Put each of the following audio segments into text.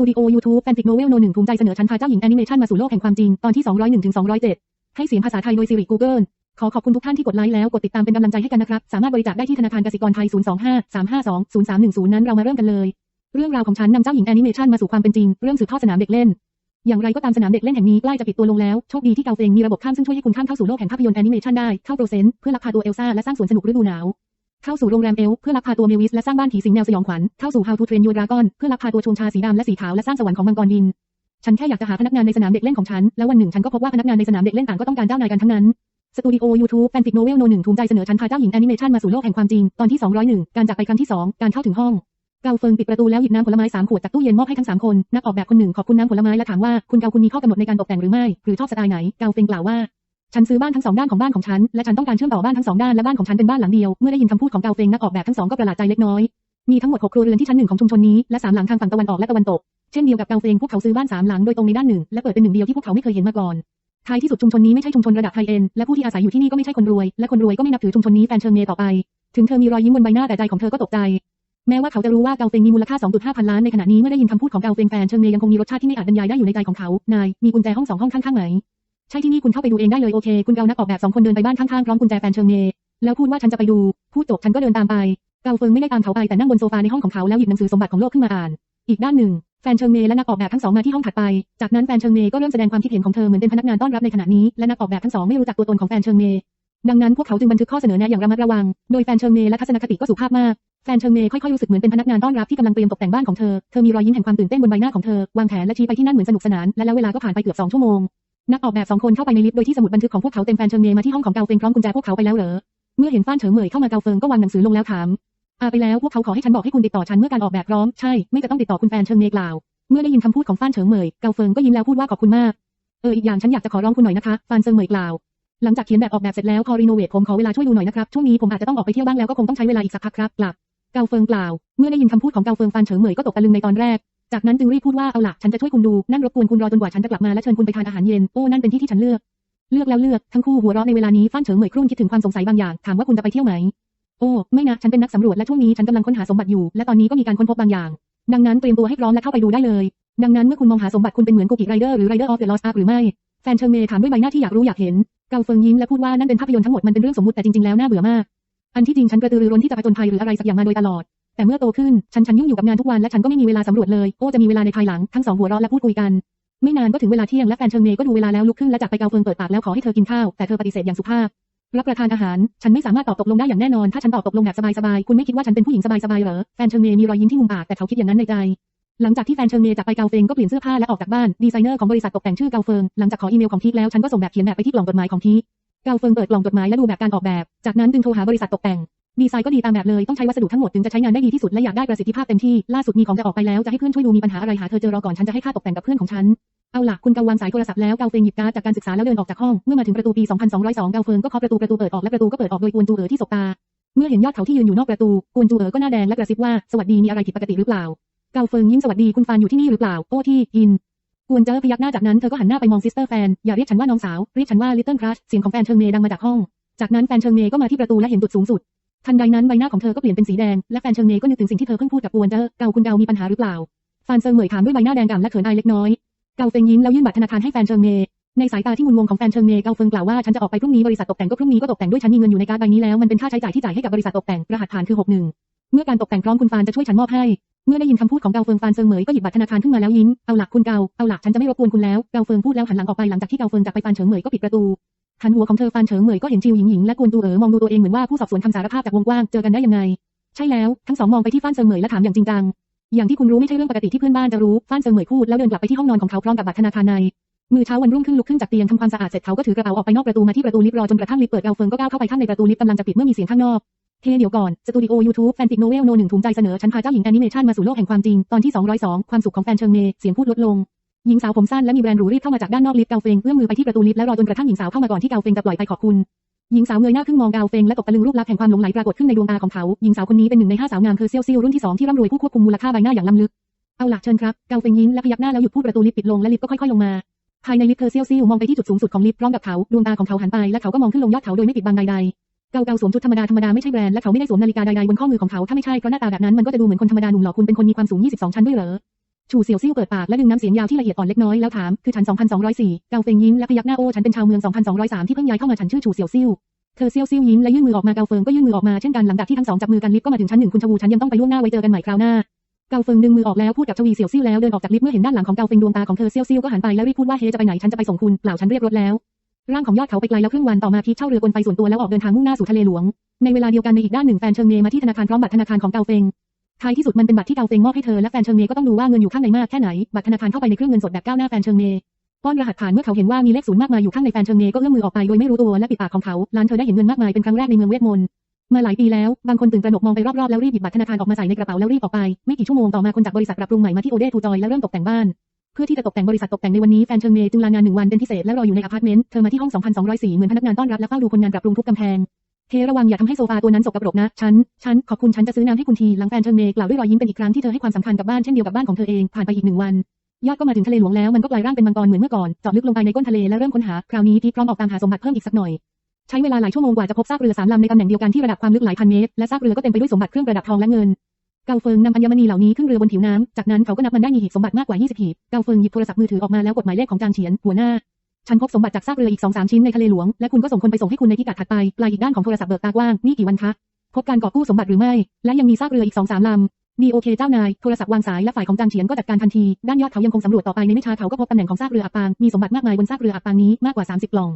ตูดิโอยูทูบแฟนฟิกโนเวลโนหนึ่งภูมิใจเสนอชั้นพาเจ้าหญิงแอนิเมชันมาสู่โลกแห่งความจริง ตอนที่ 201ถึง207 ให้เสียงภาษาไทยโดย Siri Google ขอขอบคุณทุกท่านที่กดไลค์แล้วกดติดตามเป็นกำลังใจให้กันนะครับ สามารถบริจาคได้ที่ธนาคารกสิกรไทย 025 352 0310 นั้นเรามาเริ่มกันเลย เรื่องราวของฉันนำเจ้าหญิงแอนิเมชันมาสู่ความเป็นจริง เรื่องสืบทอดสนามเด็กเล่น อย่างไรก็ตามสนามเด็กเล่นแห่งนี้ใกล้จะปิดตัวลงแล้ว โชคดีที่เกาเฟงมีระบบข้ามซึ่งช่วยให้คุณข้ามเข้าสู่โลกแห่งภาพยนตร์แอนิเมชันได้ เข้าโปรเซนต์เพื่อลักพาตัวเอลซ่าและสร้างสวนสนุกฤดูหนาว เข้าสู่โรงแรมเอลเพื่อลักพาตัวเมวิสและสร้างบ้านผีสิงแนวสยองขวัญ เข้าสู่ How to Train Your Dragon เพื่อลักพาตัวชงชาสีดำและสีขาวและสร้างสวรรค์ของมังกรดิน ฉันแค่อยากจะหาพนักงานในสนามเด็กเล่นของฉัน แล้ววันหนึ่งฉันก็พบว่าพนักงานในสนามเด็กเล่นต่างก็ต้องการเจ้านายกันทั้งนั้น สตูดิโอยูทูบแฟนฟิกโนเวลโนหนึ่งภูมิใจเสนอชั้นพาเจ้าหญิงแอนิเมชันมาสู่โลกแห่งความจริง ตอนที่ 201 การจากไปครั้งที่ 2 การเข้าถึงห้อง เกาเฟิงปิดประตูแล้วหยิบน้ำผลไม้สามขวดจากตู้เย็นมอบให้ทั้งสามคน นักออกแบบคนหนึ่งขอบคุณน้ำผลไม้และถามว่าคุณเกาคุณมีข้อกำหนดในการตกแต่งหรือไม่ หรือชอบสไตล์ไหน เกาเฟิงกล่าวว่า ฉันซื้อบ้านทั้งสองด้านของบ้านของฉัน และฉันต้องการเชื่อมต่อบ้านทั้งสองด้านและบ้านของฉันเป็นบ้านหลังเดียว เมื่อได้ยินคำพูดของเกาเฟงนักออกแบบทั้งสองก็ประหลาดใจเล็กน้อย มีทั้งหมดหกครัวเรือนที่ชั้นหนึ่งของชุมชนนี้ และสามหลังทางฝั่งตะวันออกและตะวันตก เช่นเดียวกับเกาเฟงพวกเขาซื้อบ้านสามหลังโดยตรงในด้านหนึ่งและเปิดเป็นหนึ่งเดียวที่พวกเขาไม่เคยเห็นมาก่อนท้ายที่สุดชุมชนนี้ไม่ใช่ชุมชนระดับไฮเอ็นและผู้ที่อาศัยอยู่ที่นี่ก็ไม่ใช่คนรวย และคนรวยก็ไม่นับถือชุมชนนี้แฟนเชิงเมต่อไป ถึงเธอมีรอยยิ้มบนใบหน้าแต่ใจของเธอก็ตกใจ แม้ว่าเขาจะรู้ว่าเกาเฟงมีมูลค่า 2.5 พันล้านในขณะนี้เมื่อได้ยินคำพูดของเกาเฟงแฟนเชิงเมยังคงมีรสชาติที่ไม่อาจบรรยายได้อยู่ในใจของเขา นาย มีกุญแจห้องสองห้องข้างๆไหม ใช่ที่นี่คุณเข้าไปดูเองได้เลยโอเค คุณเกานักออกแบบสองคนเดินไปบ้านข้างๆพร้อมกุญแจแฟนเชิงเมแล้วพูดว่าฉันจะไปดู พูดจบฉันก็เดินตามไป เกาเฟิงไม่ได้ตามเขาไปแต่นั่งบนโซฟาในห้องของเขาแล้วหยิบหนังสือสมบัติของโลกขึ้นมาอ่าน อีกด้านหนึ่งแฟนเชิงเมและนักออกแบบทั้งสองมาที่ห้องถัดไป จากนั้นแฟนเชิงเมก็เริ่มแสดงความคิดเห็นของเธอเหมือนเป็นพนักงานต้อนรับในขณะนี้ และนักออกแบบทั้งสองไม่รู้จักตัวตนของแฟนเชิงเม ดังนั้นพวกเขาจึงบันทึกข้อเสนอแนะอย่างระมัดระวัง โดยแฟนเชิงเมและทัศนคติก็สุภาพมาก แฟนเชิงเมค่อยๆรู้สึกเหมือนเป็นพนักงานต้อนรับที่กำลังเตรียมตกแต่งบ้านของเธอ เธอมีรอยยิ้มแห่งความตื่นเต้นบนใบหน้าของเธอ วางแผนและชี้ไปที่นั่นเหมือนสนุกสนาน และแล้วเวลาก็ผ่านไปเกือบสองชั่วโมง นักออกแบบสองคนเข้าไปในลิฟต์โดยที่สมุดบันทึกของพวกเขาเต็มแฟนเชิงเมมาที่ห้องของเกาเฟิงพร้อมกุญแจพวกเขาไปแล้วเหรอ เมื่อเห็นฟ้านเฉิงเหมยเข้ามาเกาเฟิงก็วางหนังสือลงแล้วถามอาไปแล้วพวกเขาขอให้ฉันบอกให้คุณติดต่อฉันเมื่อการออกแบบพร้อมใช่ ไม่จะต้องติดต่อคุณแฟนเชิงเมกล่าวเมื่อได้ยินคำพูดของฟ้านเฉิงเหมยเกาเฟิงก็ยิ้มแล้วพูดว่าขอบคุณมากเอออีกอย่างฉันอยากจะขอร้องคุณหน่อยนะคะฟานเซิงเหมยกล่าวหลังจากเขียนแบบออกแบบเสร็จแล้วพอรีโนเวทผมขอเวลาช่วยดูหน่อยนะครับช่วงนี้ผมอาจจะต้องออกไปเที่ยวบ้างแล้วก็คงต้องใช้เวลาอีกสักพักครับกลับเกาเฟิงกล่าว เมื่อได้ยินคำพูดของเกาเฟิงฟานเฉิงเหมยก็ตกตะลึงในตอนแรก จากนั้นจึงรีบพูดว่าเอาล่ะฉันจะช่วยคุณดูนั่นรบกวนคุณรอจนกว่าฉันจะกลับมาและเชิญคุณไปทานอาหารเย็นโอ้นั่นเป็นที่ที่ฉันเลือก เลือกแล้วเลือกทั้งคู่หัวเราะในเวลานี้ฟานเฉิงเหมยครุ่นคิดถึงความสงสัยบางอย่างถามว่าคุณจะไปเที่ยวไหมโอ้ไม่นะฉันเป็นนักสำรวจและช่วงนี้ฉันกำลังค้นหาสมบัติอยู่ และตอนนี้ก็มีการค้นพบบางอย่าง ดังนั้นเตรียมตัวให้พร้อมและเข้าไปดูได้เลย ดังนั้นเมื่อคุณมองหาสมบัติคุณเป็นเหมือนกูกิไรเดอร์หรือไรเดอร์ออฟเดอะลอสอาร์หรือไม่แฟนเชิงเมย์ถามด้วยใบหน้าที่อยากรู้อยากเห็นเกาเฟิงยิ้มและพูดว่านั่นเป็นภาพยนตร์ทั้งหมดมันเป็นเรื่องสมมติแต่จริงๆแล้วน่าเบื่อมากอันที่จริงฉันกระตือรือร้นที่จะผจญภัยหรืออะไรสักอย่างมาโดยตลอด แต่เมื่อโตขึ้น ฉันฉันยุ่งอยู่กับงานทุกวันและฉันก็ไม่มีเวลาสำรวจเลย โอ้จะมีเวลาในภายหลัง ทั้งสองหัวเราะและพูดคุยกัน ไม่นานก็ถึงเวลาเที่ยงและแฟนเชิงเมย์ก็ดูเวลาแล้วลุกขึ้นและจากไปเกาเฟิงเปิดปากแล้วขอให้เธอกินข้าว แต่เธอปฏิเสธอย่างสุภาพ รับประทานอาหาร ฉันไม่สามารถตอบตกลงได้อย่างแน่นอน ถ้าฉันตอบตกลงแบบสบายๆ คุณไม่คิดว่าฉันเป็นผู้หญิงสบายๆ เหรอ แฟนเชิงเมย์มีรอยยิ้มที่มุมปากแต่เขาคิดอย่างนั้นในใจหลังจากที่แฟนเชิงเมย์จากไปเกาเฟิงก็เปลี่ยนเสื้อผ้าและออกจากบ้านดีไซเนอร์ของบริษัทตกแต่งชื่อเกาเฟิงหลังจากขออีเมลของทีแล้วฉันก็ส่งแบบเขียนแบบไปที่กล่องจดหมายของทีเกาเฟิงเปิดกล่องจดหมายและดูแบบการออกแบบ จากนั้นจึงโทรหาบริษัทตกแต่ง ดีไซน์ก็ดีตามแบบเลยต้องใช้วัสดุทั้งหมดถึงจะใช้งานได้ดีที่สุดและอยากได้ประสิทธิภาพเต็มที่ล่าสุดมีของจะออกไปแล้วจะให้เพื่อนช่วยดูมีปัญหาอะไรหาเธอเจอรอก่อนฉันจะให้ค่าตกแต่งกับเพื่อนของฉันเอาล่ะคุณเกาวางสายโทรศัพท์แล้วเกาเฟิงหยิบการ์ดจากการศึกษาแล้วเดินออกจากห้องเมื่อมาถึงประตูปี 2202 เกาเฟิงก็เคาะประตูประตูเปิดออกและประตูก็เปิดออกโดยกวนจูเอ๋อที่สบตา เมื่อเห็นยอดเขาที่ยืนอยู่นอกประตูกวนจูเอ๋อก็หน้าแดงและกระซิบว่าสวัสดีมีอะไรผิดปกติหรือเปล่าเกาเฟิงยิ้มสวัสดีคุณฟานอยู่ที่นี่หรือเปล่าโอ้ที่อินกวนเจอพยักหน้าจากนั้นเธอก็หันหน้าไปมองซิสเตอร์แฟนอย่าเรียกฉันว่าน้องสาวเรียกฉันว่าลิตเติ้ลครัชเสียงของแฟนเชิงเมย์ดังมาจากห้องจากนั้นแฟนเชิงเมย์ก็มาที่ประตูและเห็นจุดสูงสุด ทันใดนั้นใบหน้าของเธอก็เปลี่ยนเป็นสีแดง และแฟนเชิงเมย์ก็นึกถึงสิ่งที่เธอเพิ่งพูดกับกวนเจอเกาคุณเกามีปัญหาหรือเปล่า ฟานเซิงเหมยถามด้วยใบหน้าแดงกำและเขินอายเล็กน้อย เกาเฟิงยิ้มแล้วยื่นบัตรธนาคารให้แฟนเชิงเมย์ในสายตาที่มุนงงของแฟนเชิงเมย์เกาเฟิงกล่าวว่าฉันจะออกไปพรุ่งนี้บริษัทตกแต่งก็พรุ่งนี้ก็ตกแต่งด้วยฉันมีเงินอยู่ในการ์ดใบนี้แล้วมันเป็นค่าใช้จ่ายที่จ่ายให้กับบริษัทตกแต่งรหัสผ่านคือ61เมื่อการตกแต่งพร้อมคุณฟานจะช่วยฉันมอบให้เมื่อได้ยินคำพูดของเกาเฟิงฟานเซิงเหมยก็หยิบบัตรธนาคารขึ้นมาแล้วยิ้ม เอาหลักคุณเกา เอาหลักฉันจะไม่รบกวนคุณแล้ว เกาเฟิงพูดแล้วหันหลังออกไปหลังจากที่เกาเฟิงจากไปฟานเฉิงเหมยก็ปิดประตู หันหัวของเธอฟานเฉิงเหมยก็เห็นจิวหญิงหญิงและกวนตูเอ๋อมองดูตัวเองเหมือนว่าผู้สอบสวนคำสารภาพจากวงกว้างเจอกันได้ยังไง ใช่แล้วทั้งสองมองไปที่ฟานเซิงเหมยและถามอย่างจริงจังอย่างที่คุณรู้ไม่ใช่เรื่องปกติที่เพื่อนบ้านจะรู้ฟานเซิงเหมยพูดแล้วเดินกลับไปที่ห้องนอนของเขาพร้อมกับบัตรธนาคารในมือเช้าวันรุ่งขึ้นลุกขึ้นจากเตียงทำความสะอาดเสร็จเขาก็ถือกระเป๋าออกไปนอกประตูมาที่ประตูลิฟต์รอจนกระทั่งลิฟต์เปิดเกาเฟิงก็ก้าวเข้าไปข้างในประตูลิฟต์กำลังจะปิดเมื่อมีเสียงข้างนอกเทเดี๋ยวก่อนสตูดิโอยูทูบแฟนฟิกโนเวลโนหนึ่งภูมิใจเสนอฉันพาเจ้าหญิงแอนิเมชันมาสู่โลกแห่งความจริงตอนที่ 202 ความสุขของแฟนเชิงเมเสียงพูดลดลง หญิงสาวผมสั้นและมีแบรนด์หรูรีบเข้ามาจากด้านนอกลิฟต์เกาเฟงเอื้อมมือไปที่ประตูลิฟต์แล้วรอจนกระทั่งหญิงสาวเข้ามาก่อนที่เกาเฟงจะปล่อยไปขอบคุณหญิงสาวเงยหน้าขึ้นมองเกาเฟงและตกตะลึงรูปลักษณ์แห่งความหลงไหลปรากฏขึ้นในดวงตาของเขาหญิงสาวคนนี้เป็นหนึ่งในห้าสาวงามเพอร์เซียลซิลรุ่นที่สองที่ร่ำรวยผู้ควบคุมมูลค่าใบหน้าอย่างล้ำลึกเอาล่ะเชิญครับเกาเฟงยิ้มและพยักหน้าแล้วหยุดพูดประตูลิฟต์ปิดลงและลิฟต์ก็ค่อยๆลงมาภายในลิฟต์เพอร์เซียลซิลมองไปที่จุดสูงสุดของลิฟต์พร้อมกับเขาดวงตาของเขาหันไปและเขาก็มองขึ้นลงยอดเขาโดยไม่ปิดบังใดๆเกาเกาสวมชุดธรรมดาธรรมดาไม่ใช่แบรนด์และเขาไม่ได้สวมนาฬิกาใดๆบนข้อมือของเขาถ้าไม่ใช่เพราะหน้าตาแบบนั้นมันก็จะดูเหมือนคนธรรมดาหนุ่มหล่อคุณเป็นคนมีความสูง 22 ชั้นด้วยเหรอ ชูเสี่ยวซิ่วเปิดปากและดึงน้ำเสียงยาวที่ละเอียดอ่อนเล็กน้อยแล้วถาม คือฉัน 2204เกาเฟงยิ้มและพยักหน้าโอ้ฉันเป็นชาวเมือง 2203 ที่เพิ่งย้ายเข้ามาฉันชื่อชูเสี่ยวซิ่วเธอเซี่ยวซิ่วยิ้มและยื่นมือออกมาเกาเฟิงก็ยื่นมือออกมาเช่นกันหลังจากที่ทั้งสองจับมือกันลิฟต์ก็มาถึงชั้นหนึ่งคุณชวูฉันยังต้องไปล่วงหน้าไว้เจอกันใหม่คราวหน้าเกาเฟิงดึงมือออกแล้วพูดกับชวีเสี่ยวซิ่วแล้วเดินออกจากลิฟต์เมื่อเห็นด้านหลังของเกาเฟิงดวงตาของเธอเซี่ยวซิ่วก็หันไปแล้วรีบพูดว่าเฮจะไปไหนฉันจะไปส่งคุณเปล่าฉันเรียกรถแล้วร่างของยอดเขาไปไกลแล้วครึ่งวันต่อมาพีคเช่าเรือกลไฟส่วนตัวแล้วออกเดินทางมุ่งหน้าสู่ทะเลหลวง ในเวลาเดียวกันในอีกด้านหนึ่งแฟนเชิงเมย์มาที่ธนาคารพร้อมบัตรธนาคารของเกาเฟง ท้ายที่สุดมันเป็นบัตรที่เกาเฟงมอบให้เธอและแฟนเชิงเมย์ก็ต้องดูว่าเงินอยู่ข้างในมากแค่ไหน บัตรธนาคารเข้าไปในเครื่องเงินสดแบบก้าวหน้าแฟนเชิงเมย์ป้อนรหัสผ่านเมื่อเขาเห็นว่ามีเลขศูนย์มากมายอยู่ข้างในแฟนเชิงเมย์ก็เอื้อมมือออกไปโดยไม่รู้ตัวและปิดปากของเขาร้านเธอได้เห็นเงินมากมายเป็นครั้งแรกในเมืองเวทมนต์มาหลายปีแล้ว บางคนตื่นตระหนกมองไปรอบๆแล้วรีบหยิบบัตรธนาคารออกมาใส่ในกระเป๋าแล้วรีบออกไป ไม่กี่ชั่วโมงต่อมาคนจากบริษัทปรับปรุงใหม่มาที่โอเดทูจอยและเริ่มตกแต่งบ้าน เพื่อที่จะตกแต่งบริษัทตกแต่งในวันนี้แฟนเชิงเมย์จึงลางานหนึ่งวันเป็นพิเศษและรออยู่ในอพาร์ตเมนต์ เธอมาที่ห้อง 2204เหมือนพนักงานต้อนรับและเฝ้าดูคนงานปรับปรุงทุกกำแพง เทระวังอย่าทำให้โซฟาตัวนั้นสกปรกนะ ฉัน ฉัน ขอบคุณฉันจะซื้อน้ำให้คุณที หลังแฟนเชิงเมย์กล่าวด้วยรอยยิ้มเป็นอีกครั้งที่เธอให้ความสำคัญกับบ้านเช่นเดียวกับบ้านของเธอเอง ผ่านไปอีกหนึ่งวัน ยอดก็มาถึงทะเลหลวงแล้วมันก็กลายร่างเป็นมังกรเหมือนเมื่อก่อน เจาะลึกลงไปในก้นทะเลและเริ่มค้นหา คราวนี้พีพร้อมออกตามหาสมบัติเพิ่มอีกสักหน่อยใช้เวลาหลายชั่วโมงกว่าจะพบซากเรือสามลำในตำแหน่งเดียวกันที่ระดับความลึกหลายพันเมตรและซากเรือก็เต็มไปด้วยสมบัติเครื่องประดับทองและเงินเกาเฟิงนำอัญมณีเหล่านี้ขึ้นเรือบนผิวน้ำจากนั้นเขาก็นับมันได้มีหีบสมบัติมากกว่า20หีบเกาเฟิงหยิบโทรศัพท์มือถือออกมาแล้วกดหมายเลขของจางเฉียนหัวหน้า ฉันพบสมบัติจากซากเรืออีก2-3ชิ้นในทะเลหลวง และคุณก็ส่งคนไปส่งให้คุณในพิกัดถัดไป ปลายอีกด้านของโทรศัพท์เบิกตากว้าง นี่กี่วันคะ พบการกอบกู้สมบัติหรือไม่ และยังมีซากเรืออีก2-3ลำ ดีโอเคเจ้านาย โทรศัพท์วางสายและฝ่ายของจางเฉียนก็จัดการทันที ด้านยอดเขายังคงสำรวจต่อไปในไม่ช้าเขาก็พบตำแหน่งของซากเรืออับปาง มีสมบัติมากมายบนซากเรืออับปางนี้มากกว่า 30 กล่อง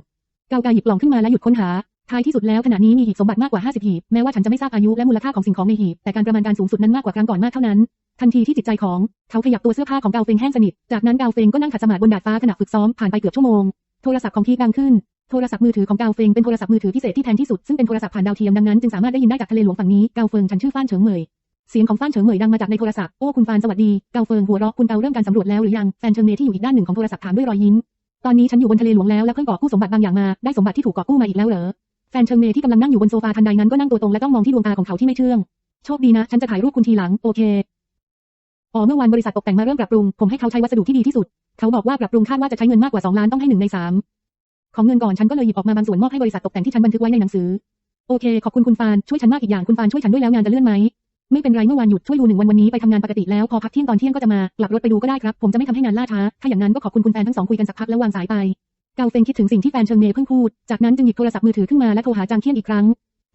เกากายหยิบกล่องขึ้นมาและหยุดค้นหา ท้ายที่สุดแล้วขณะนี้มีหีบสมบัติมากกว่า 50 หีบ แม้ว่าฉันจะไม่ทราบอายุและมูลค่าของสิ่งของในหีบ แต่การประมาณการสูงสุดนั้นมากกว่าครั้งก่อนมากเท่านั้น ทันทีที่จิตใจของ เขาขยับตัวเสื้อผ้าของเกาเฟงแห้งสนิท จากนั้นเกาเฟงก็นั่งขัดสมาธิบนดาดฟ้าขณะฝึกซ้อมผ่านไปเกือบชั่วโมง โทรศัพท์ของพีดังขึ้น โทรศัพท์มือถือของเกาเฟงเป็นโทรศัพท์มือถือพิเศษที่แพงที่สุดซึ่งเป็นโทรศัพท์ผ่านดาวเทียมดังนั้นจึงสามารถได้ยินได้จากทะเลหลวงฝั่งนี้ เกาเฟิงฉันชื่อฟ้านเฉิงเหมย เสียงของฟ้านเฉิงเหมยดังมาจากในโทรศัพท์ โอ้คุณฟานสวัสดี เกาเฟิงหัวเราะคุณเกาเริ่มการสำรวจแล้วหรือยัง แฟนเฉิงเมยที่อยู่อีกด้านหนึ่งของโทรศัพท์ถามด้วยรอยยิ้ม ตอนนี้ฉันอยู่บนทะเลหลวงแล้วและเพิ่งก่อกู้สมบัติบางอย่างมา ได้สมบัติที่ถูกก่อกู้มาอีกแล้วเหรอ แฟนเฉิงเมยที่กำลังนั่งอยู่บนโซฟาทันใดนั้นก็นั่งตัวตรงและต้องมองที่ดวงตาของเขาที่ไม่เชื่องโชคดีนะ ฉันจะถ่ายรูปคุณทีหลัง โอเค อ๋อเมื่อวานบริษัทตกแต่งมาเริ่มปรับปรุง ผมให้เขาใช้วัสดุที่ดีที่สุด เขาบอกว่าปรับปรุงคาดว่าจะใช้เงินมากกว่า 2 ล้านต้องให้หนึ่งในสามของเงินก่อนฉันก็เลยหยิบออกมาบางส่วนมอบให้บริษัทตกแต่งที่ฉันบันทึกไว้ในหนังสือ โอเค ขอบคุณคุณฟานช่วยฉันมากอีกอย่างคุณฟานช่วยฉันด้วยแล้วงานจะเลื่อนไหมไม่เป็นไรเมื่อวานหยุดช่วยดูหนึ่งวันวันนี้ไปทำงานปกติแล้วพอพักเที่ยงตอนเที่ยงก็จะมากลับรถไปดูก็ได้ครับผมจะไม่ทำให้งานล่าช้าถ้าอย่างนั้นก็ขอบคุณคุณแฟนทั้งสองคุยกันสักพักแล้ววางสายไปเกาเฟงคิดถึงสิ่งที่แฟนเชิงเมย์เพิ่งพูดจากนั้นจึงหยิบโทรศัพท์มือถือขึ้นมาและโทรหาจางเทียนอีกครั้ง